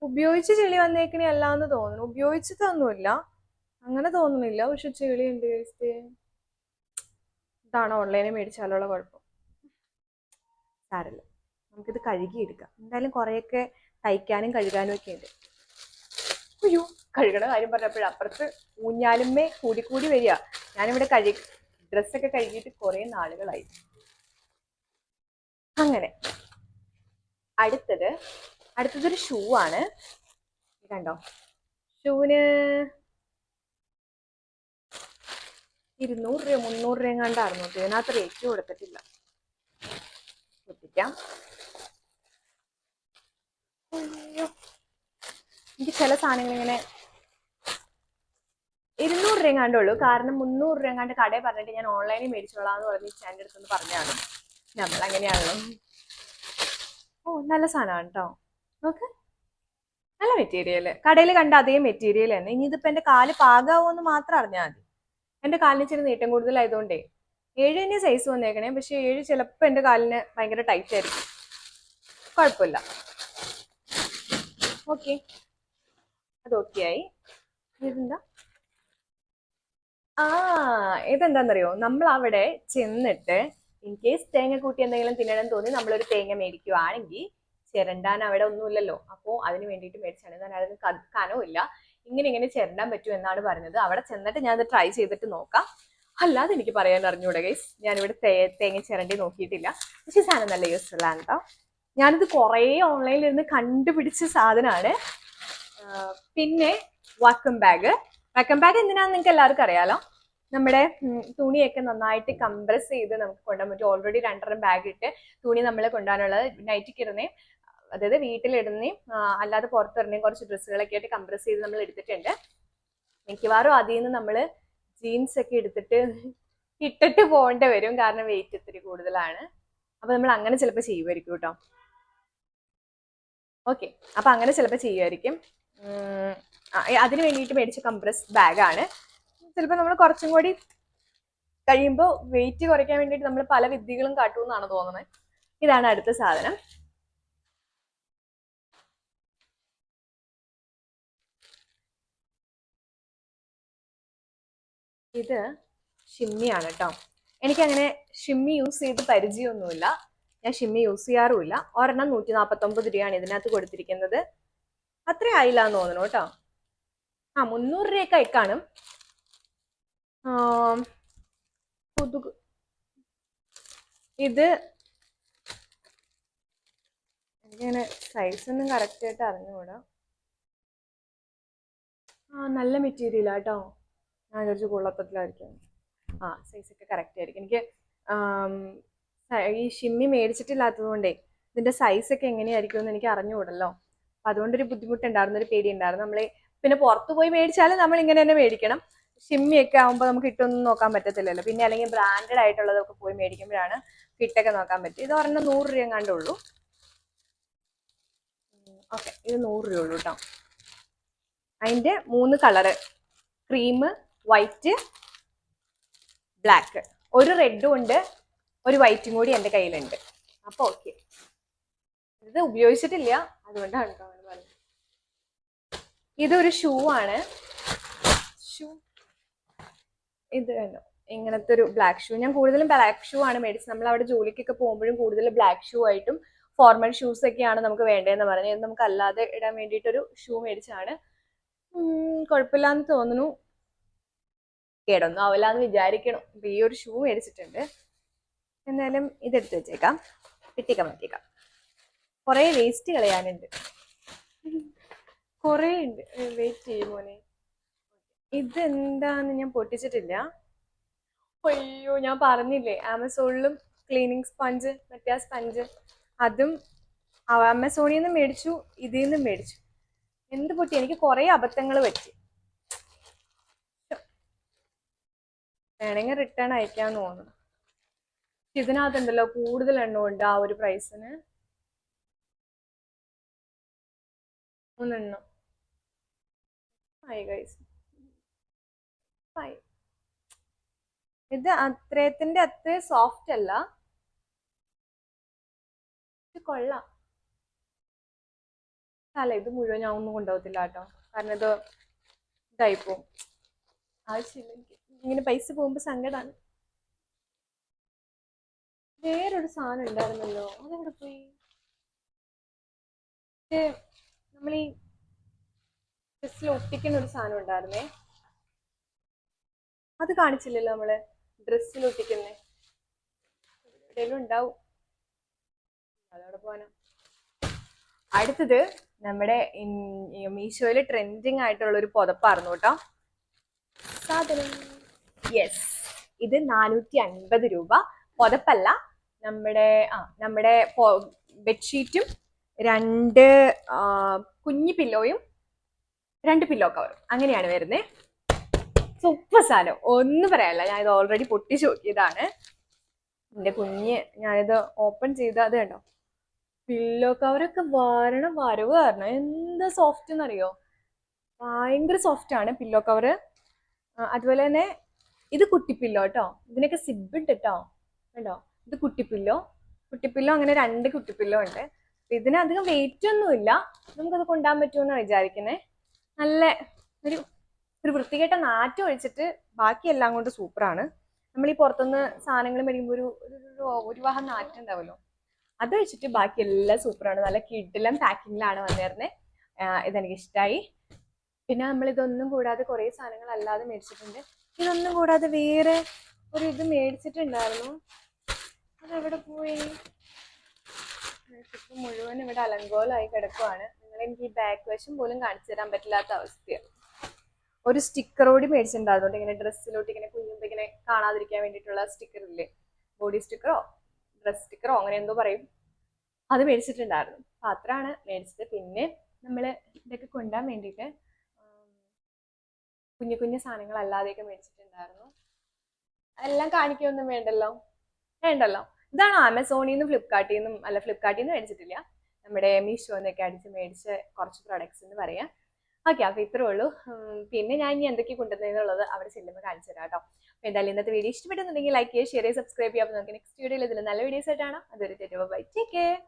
ഉപയോഗിച്ച് ചെളി വന്നേക്കണേ അല്ലാന്ന് തോന്നുന്നു. ഉപയോഗിച്ചതൊന്നുമില്ല അങ്ങനെ തോന്നുന്നില്ല. പക്ഷെ ചെളി ഉണ്ട് ഇതാണ് ഓൺലൈനിൽ മേടിച്ചാലുള്ള കുഴപ്പം. സാരല്ല. നമുക്കിത് കഴുകിയെടുക്കാം. എന്തായാലും കുറേയൊക്കെ തയ്ക്കാനും കഴുകാനും ഒക്കെ ഉണ്ട്. അയ്യോ കഴുകണ കാര്യം പറഞ്ഞപ്പോഴും. അപ്പുറത്ത് ഊഞ്ഞാലുമ്മേ കൂടി വരിക. ഞാനിവിടെ കഴുകി ഡ്രസ്സൊക്കെ കഴുകിയിട്ട് കുറേ നാളുകളായി. അങ്ങനെ. അടുത്തത് അടുത്തതൊരു ഷൂ ആണ്. കണ്ടോ? ഷൂവിന് ഇരുന്നൂറ് രൂപ മുന്നൂറ് രൂപ കണ്ടായിരുന്നു. ഇതിനകത്ത് റേറ്റ് കൊടുത്തിട്ടില്ല. ശ്രദ്ധിക്കാം. എനിക്ക് ചില സാധനങ്ങൾ ഇങ്ങനെ ഇരുന്നൂറ് രൂപ കണ്ടുള്ളൂ കാരണം മുന്നൂറ് രൂപ കണ്ട് കടയിൽ പറഞ്ഞിട്ട് ഞാൻ ഓൺലൈനിൽ മേടിച്ചോളാം എന്ന് പറഞ്ഞ് സ്റ്റാൻഡ് എടുത്തെന്ന് പറഞ്ഞാണ് നമ്മൾ അങ്ങനെയാണല്ലോ ഓ നല്ല സാധനമാണ് കേട്ടോ നോക്ക്. നല്ല മെറ്റീരിയൽ കടയിൽ കണ്ട അതേ മെറ്റീരിയൽ തന്നെ. ഇനി ഇതിപ്പോ എന്റെ കാൽ പാകാവോന്ന് മാത്രം അറിഞ്ഞാൽ മതി. എന്റെ കാലിന് ഇച്ചിരി നീട്ടം കൂടുതലായതുകൊണ്ടേ. ഏഴ് തന്നെ സൈസ് വന്നേക്കണേ. പക്ഷേ ഏഴ് ചിലപ്പോൾ എന്റെ കാലിന് ഭയങ്കര ടൈറ്റ് ആയിരിക്കും. കുഴപ്പമില്ല. ഓക്കെ. അത് ഓക്കെ ആയി. ഇതെന്താ? ആ ഇതെന്താന്നറിയോ? നമ്മൾ അവിടെ ചെന്നിട്ട് ഇൻ കേസ് തേങ്ങ കൂട്ടി എന്തെങ്കിലും തിന്നണം തോന്നി നമ്മളൊരു തേങ്ങ മേടിക്കുവാണെങ്കിൽ ചിരണ്ടാൻ അവിടെ ഒന്നുമില്ലല്ലോ. അപ്പോൾ അതിന് വേണ്ടിയിട്ട് മേടിച്ചാണ്. ഞാൻ അതിന് കനവുമില്ല. ഇങ്ങനെ ഇങ്ങനെ ചിരണ്ടാൻ പറ്റും എന്നാണ് പറഞ്ഞത്. അവിടെ ചെന്നിട്ട് ഞാൻ ട്രൈ ചെയ്തിട്ട് നോക്കാം. അല്ലാതെ എനിക്ക് പറയാൻ അറിഞ്ഞൂടെ ഗൈസ് ഞാനിവിടെ തേ തേങ്ങ ചിരണ്ടി നോക്കിയിട്ടില്ല. പക്ഷെ സാധനം നല്ല യൂസ്ഫുൾ ആണ് കേട്ടോ ഞാനിത് കുറേ ഓൺലൈനിൽ ഇരുന്ന് കണ്ടുപിടിച്ച സാധനമാണ് പിന്നെ വാക്കം ബാഗ് വാക്കം ബാഗ് എന്തിനാന്ന് നിങ്ങൾക്ക് എല്ലാവർക്കും അറിയാലോ? നമ്മുടെ തുണിയൊക്കെ നന്നായിട്ട് കംപ്രസ് ചെയ്ത് നമുക്ക് കൊണ്ടുപോകാൻ പറ്റും. ഓൾറെഡി രണ്ടെണ്ണം ബാഗ് ഇട്ട് തുണി നമ്മൾ കൊണ്ടുപോകാനുള്ളത് നൈറ്റിക്ക് ഇടുന്നേ അതായത് വീട്ടിലിടുന്നേയും അല്ലാതെ പുറത്തിടുന്നേയും കുറച്ച് ഡ്രസ്സുകളൊക്കെ ആയിട്ട് കംപ്രസ് ചെയ്ത് നമ്മൾ എടുത്തിട്ടുണ്ട്. മിക്കവാറും അതിൽ നിന്ന് നമ്മൾ ജീൻസ് ഒക്കെ എടുത്തിട്ട് ഇട്ടിട്ട് പോകേണ്ടി വരും. കാരണം വെയിറ്റ് ഇത്തിരി കൂടുതലാണ്. അപ്പൊ നമ്മൾ അങ്ങനെ ചിലപ്പോൾ ചെയ്യുമായിരിക്കും കേട്ടോ. ഓക്കെ അപ്പൊ അങ്ങനെ ചിലപ്പോൾ ചെയ്യുമായിരിക്കും. അതിന് വേണ്ടിയിട്ട് മേടിച്ച കംപ്രസ് ബാഗാണ് ചിലപ്പോൾ നമ്മൾ കുറച്ചും കൂടി കഴിയുമ്പോൾ വെയിറ്റ് കുറയ്ക്കാൻ വേണ്ടിയിട്ട് നമ്മൾ പല വിദ്യകളും കാട്ടുമെന്നാണ് തോന്നുന്നത് ഇതാണ് അടുത്ത സാധനം. ഇത് ഷിമ്മിയാണ് കേട്ടോ എനിക്കങ്ങനെ ഷിമ്മി യൂസ് ചെയ്ത് പരിചയമൊന്നുമില്ല ഞാൻ ഷിമ്മി യൂസ് ചെയ്യാറുമില്ല. ഒരെണ്ണം നൂറ്റി നാൽപ്പത്തൊമ്പത് രൂപയാണ് ഇതിനകത്ത് കൊടുത്തിരിക്കുന്നത്. അത്ര ആയില്ല എന്ന് തോന്നുന്നു കേട്ടോ ആ മുന്നൂറ് രൂപയൊക്കെ ആയി കാണും ആം, കൊതുക് ഇത് എനിക്കങ്ങനെ സൈസ് ഒന്നും കറക്റ്റ് ആയിട്ട് അറിഞ്ഞുകൂടാ. ആ നല്ല മെറ്റീരിയൽ കേട്ടോ ഞാൻ വിചാരിച്ചു കൊള്ളത്തത്തിലായിരിക്കും. ആ സൈസൊക്കെ കറക്റ്റ് ആയിരിക്കും. എനിക്ക് ഈ ഷിമ്മി മേടിച്ചിട്ടില്ലാത്തത് കൊണ്ടേ ഇതിന്റെ സൈസൊക്കെ എങ്ങനെയായിരിക്കും എന്ന് എനിക്ക് അറിഞ്ഞുകൂടല്ലോ. അപ്പം അതുകൊണ്ടൊരു ബുദ്ധിമുട്ടുണ്ടായിരുന്നു ഒരു പേടി ഉണ്ടായിരുന്നു നമ്മളെ പിന്നെ പുറത്ത് പോയി മേടിച്ചാലും നമ്മൾ ഇങ്ങനെ തന്നെ മേടിക്കണം. ഷിമ്മിയൊക്കെ ആകുമ്പോൾ നമുക്ക് ഇട്ടൊന്നും നോക്കാൻ പറ്റത്തില്ലല്ലോ. പിന്നെ അല്ലെങ്കിൽ ബ്രാൻഡഡ് ആയിട്ടുള്ളതൊക്കെ പോയി മേടിക്കുമ്പോഴാണ് കിട്ടൊക്കെ നോക്കാൻ പറ്റും ഇത് ഒരെണ്ണം നൂറ് രൂപ എങ്ങാണ്ടേ ഉള്ളൂ. ഓക്കെ ഇത് നൂറ് രൂപ ഉള്ളൂ കേട്ടോ. അതിന്റെ മൂന്ന് കളറ് ക്രീം വൈറ്റ് ബ്ലാക്ക് ഒരു റെഡും ഉണ്ട് ഒരു വൈറ്റും കൂടി എന്റെ കയ്യിലുണ്ട്. അപ്പോൾ ഓക്കെ. ഇത് ഉപയോഗിച്ചിട്ടില്ല അതുകൊണ്ടാണ് കേട്ടോ ഇതൊരു ഷൂ ആണ്. ഷൂ ഇത് കണ്ടോ? ഇങ്ങനത്തെ ഒരു ബ്ലാക്ക് ഷൂ ഞാൻ കൂടുതലും ബ്ലാക്ക് ഷൂ ആണ് മേടിച്ചത്. നമ്മൾ അവിടെ ജോലിക്കൊക്കെ പോകുമ്പോഴും കൂടുതൽ ബ്ലാക്ക് ഷൂ ആയിട്ടും ഫോർമൽ ഷൂസ് ഒക്കെയാണ് നമുക്ക് വേണ്ടതെന്ന് പറഞ്ഞത് നമുക്ക് അല്ലാതെ ഇടാൻ വേണ്ടിയിട്ടൊരു ഷൂ മേടിച്ചാണ് കുഴപ്പമില്ലാന്ന് തോന്നുന്നു. കേടൊന്നും ആവില്ല എന്ന് വിചാരിക്കണം. ഇപ്പൊ ഈ ഒരു ഷൂ മേടിച്ചിട്ടുണ്ട്. എന്തായാലും ഇതെടുത്ത് വെച്ചേക്കാം. കിട്ടിക്കാൻ മാറ്റിയേക്കാം കുറേ വേസ്റ്റ് കളയാനുണ്ട്. കുറേ ഉണ്ട്. വെയിറ്റ് ചെയ്യും മോനെ. ഇതെന്താന്ന് ഞാൻ പൊട്ടിച്ചിട്ടില്ല. അയ്യോ ഞാൻ പറഞ്ഞില്ലേ ആമസോണിലും ക്ലീനിങ് സ്പഞ്ച് മറ്റേ സ്പഞ്ച് അതും ആമസോണിൽ നിന്ന് മേടിച്ചു ഇതിൽ നിന്നും മേടിച്ചു. എന്ത് പൊട്ടി? എനിക്ക് കുറേ അബദ്ധങ്ങൾ പറ്റി. വേണമെങ്കിൽ റിട്ടേൺ അയക്കാന്ന് തോന്നുന്നു. ഇതിനകത്തുണ്ടല്ലോ കൂടുതൽ എണ്ണം ഉണ്ട് ആ ഒരു പ്രൈസിന് മൂന്നെണ്ണം ആയി ഗൈസ് ഇത് അത്രയത്തിന്റെ അത്ര സോഫ്റ്റ് അല്ല. ഇത് കൊള്ളാം. അല്ല ഇത് മുഴുവൻ ഞാൻ ഒന്നും കൊണ്ടുപോകത്തില്ല കേട്ടോ. കാരണം ഇത് ഇതായി പോവും ആവശ്യമില്ല ഇങ്ങനെ പൈസ പോകുമ്പോ സങ്കടമാണ് വേറൊരു സാധനം ഉണ്ടായിരുന്നല്ലോ. അതെവിടെ പോയി? നമ്മൾ ഈ ഡ്രസ്സിൽ ഒട്ടിക്കുന്ന ഒരു സാധനം ഉണ്ടായിരുന്നേ. അത് കാണിച്ചില്ലല്ലോ നമ്മൾ ഡ്രസ്സിൽ ഒട്ടിക്കുന്നേ. എവിടെയെങ്കിലും ഉണ്ടാവും. അതവിടെ പോവാനാ അടുത്തത് നമ്മുടെ മീഷോയിൽ ട്രെൻഡിങ് ആയിട്ടുള്ള ഒരു പുതപ്പായിരുന്നു കേട്ടോ. സാധനം. യെസ് ഇത് നാനൂറ്റി അൻപത് രൂപ. പുതപ്പല്ല. നമ്മുടെ ആ നമ്മുടെ ബെഡ്ഷീറ്റും രണ്ട് കുഞ്ഞു പില്ലോയും രണ്ട് പില്ലോ കവറും അങ്ങനെയാണ് വരുന്നത് സൂപ്പർ സാധനം. ഒന്നും പറയാനില്ല. ഞാൻ ഇത് ഓൾറെഡി പൊട്ടിച്ചു നോക്കിയതാണ്. എന്റെ കുഞ്ഞ് ഞാനിത് ഓപ്പൺ ചെയ്ത് അത് കണ്ടോ? പില്ലോ കവറൊക്കെ വരണ വരവ് കാരണം എന്താ സോഫ്റ്റ് എന്നറിയോ? ഭയങ്കര സോഫ്റ്റ് ആണ് പില്ലോ കവറ് അതുപോലെ തന്നെ ഇത് കുട്ടിപ്പില്ലോ കേട്ടോ ഇതിനൊക്കെ സിബ് ഉണ്ട് കേട്ടോ കണ്ടോ? ഇത് കുട്ടിപ്പില്ലോ കുട്ടിപ്പില്ലോ അങ്ങനെ രണ്ട് കുട്ടിപ്പില്ലോ ഉണ്ട്. അപ്പൊ ഇതിന് അധികം വെയിറ്റ് ഒന്നുമില്ല. നമുക്കത് കൊണ്ടുപോകാൻ പറ്റുമെന്നാണ് വിചാരിക്കുന്നത് നല്ല ഒരു ഒരു വൃത്തികെട്ട നാറ്റം ഒഴിച്ചിട്ട് ബാക്കി എല്ലാം കൊണ്ട് സൂപ്പറാണ് നമ്മൾ ഈ പുറത്തുനിന്ന് സാധനങ്ങൾ മേടിക്കുമ്പോൾ ഒരു ഒരു- ഒരു നാറ്റം ഉണ്ടാവുമല്ലോ അത് ബാക്കി എല്ലാം സൂപ്പറാണ് നല്ല കിഡിലും പാക്കിങ്ങിലാണ് വന്നിരുന്നത് ഇതെനിക്ക് ഇഷ്ടമായി പിന്നെ നമ്മൾ ഇതൊന്നും കൂടാതെ കുറേ സാധനങ്ങൾ അല്ലാതെ മേടിച്ചിട്ടുണ്ട്. ഇതൊന്നും കൂടാതെ വേറെ ഒരു ഇത് മേടിച്ചിട്ടുണ്ടായിരുന്നു. അതെവിടെ പോയി. മുഴുവൻ ഇവിടെ അലങ്കോലമായി കിടക്കുവാണ്. നിങ്ങൾ എനിക്ക് ഈ ബാക്ക് വശം പോലും കാണിച്ചു തരാൻ പറ്റില്ലാത്ത അവസ്ഥയാണ്. ഒരു സ്റ്റിക്കർ കൂടി മേടിച്ചിട്ടുണ്ടായിരുന്നു ഇങ്ങനെ ഡ്രസ്സിലോട്ട് ഇങ്ങനെ കുഞ്ഞുമ്പോ ഇങ്ങനെ കാണാതിരിക്കാൻ വേണ്ടിട്ടുള്ള സ്റ്റിക്കർ ഇല്ലേ? ബോഡി സ്റ്റിക്കറോ ഡ്രസ് സ്റ്റിക്കറോ അങ്ങനെ എന്തോ പറയും. അത് മേടിച്ചിട്ടുണ്ടായിരുന്നു. പാത്രമാണ് മേടിച്ചത്. പിന്നെ നമ്മൾ ഇതൊക്കെ കൊണ്ടുപോകാൻ വേണ്ടിയിട്ട് കുഞ്ഞു കുഞ്ഞു സാധനങ്ങൾ അല്ലാതെയൊക്കെ മേടിച്ചിട്ടുണ്ടായിരുന്നു. എല്ലാം കാണിക്കൊന്നും വേണ്ടല്ലോ? വേണ്ടല്ലോ. ഇതാണ് ആമസോണിൽ നിന്നും ഫ്ലിപ്കാർട്ടിൽ നിന്നും അല്ല ഫ്ലിപ്കാർട്ടിൽ നിന്ന് മേടിച്ചിട്ടില്ല. നമ്മുടെ മീഷോ എന്നൊക്കെ അടിച്ച് മേടിച്ച കുറച്ച് പ്രൊഡക്ട്സ് എന്ന് പറയാം. ഓക്കെ അപ്പൊ ഇത്രേ ഉള്ളൂ. പിന്നെ ഞാൻ ഇനി എന്തൊക്കെ കൊണ്ടുവന്നതെന്നുള്ളത് അവർ സിനിമ കാണിച്ചു തരാം കേട്ടോ. അപ്പൊ എന്തായാലും ഇന്നത്തെ വീഡിയോ ഇഷ്ടപ്പെട്ടെന്നുണ്ടെങ്കിൽ ലൈക്ക് ചെയ്യുക ഷെയർ ചെയ്യുക സബ്സ്ക്രൈബ് ചെയ്യുക. അപ്പൊ നമുക്ക് നെക്സ്റ്റ് വീഡിയോയിൽ ഇതിൽ നല്ല വീഡിയോസ് ആയിട്ടാണ് അതൊരു ബൈ ടേക്ക് കെയർ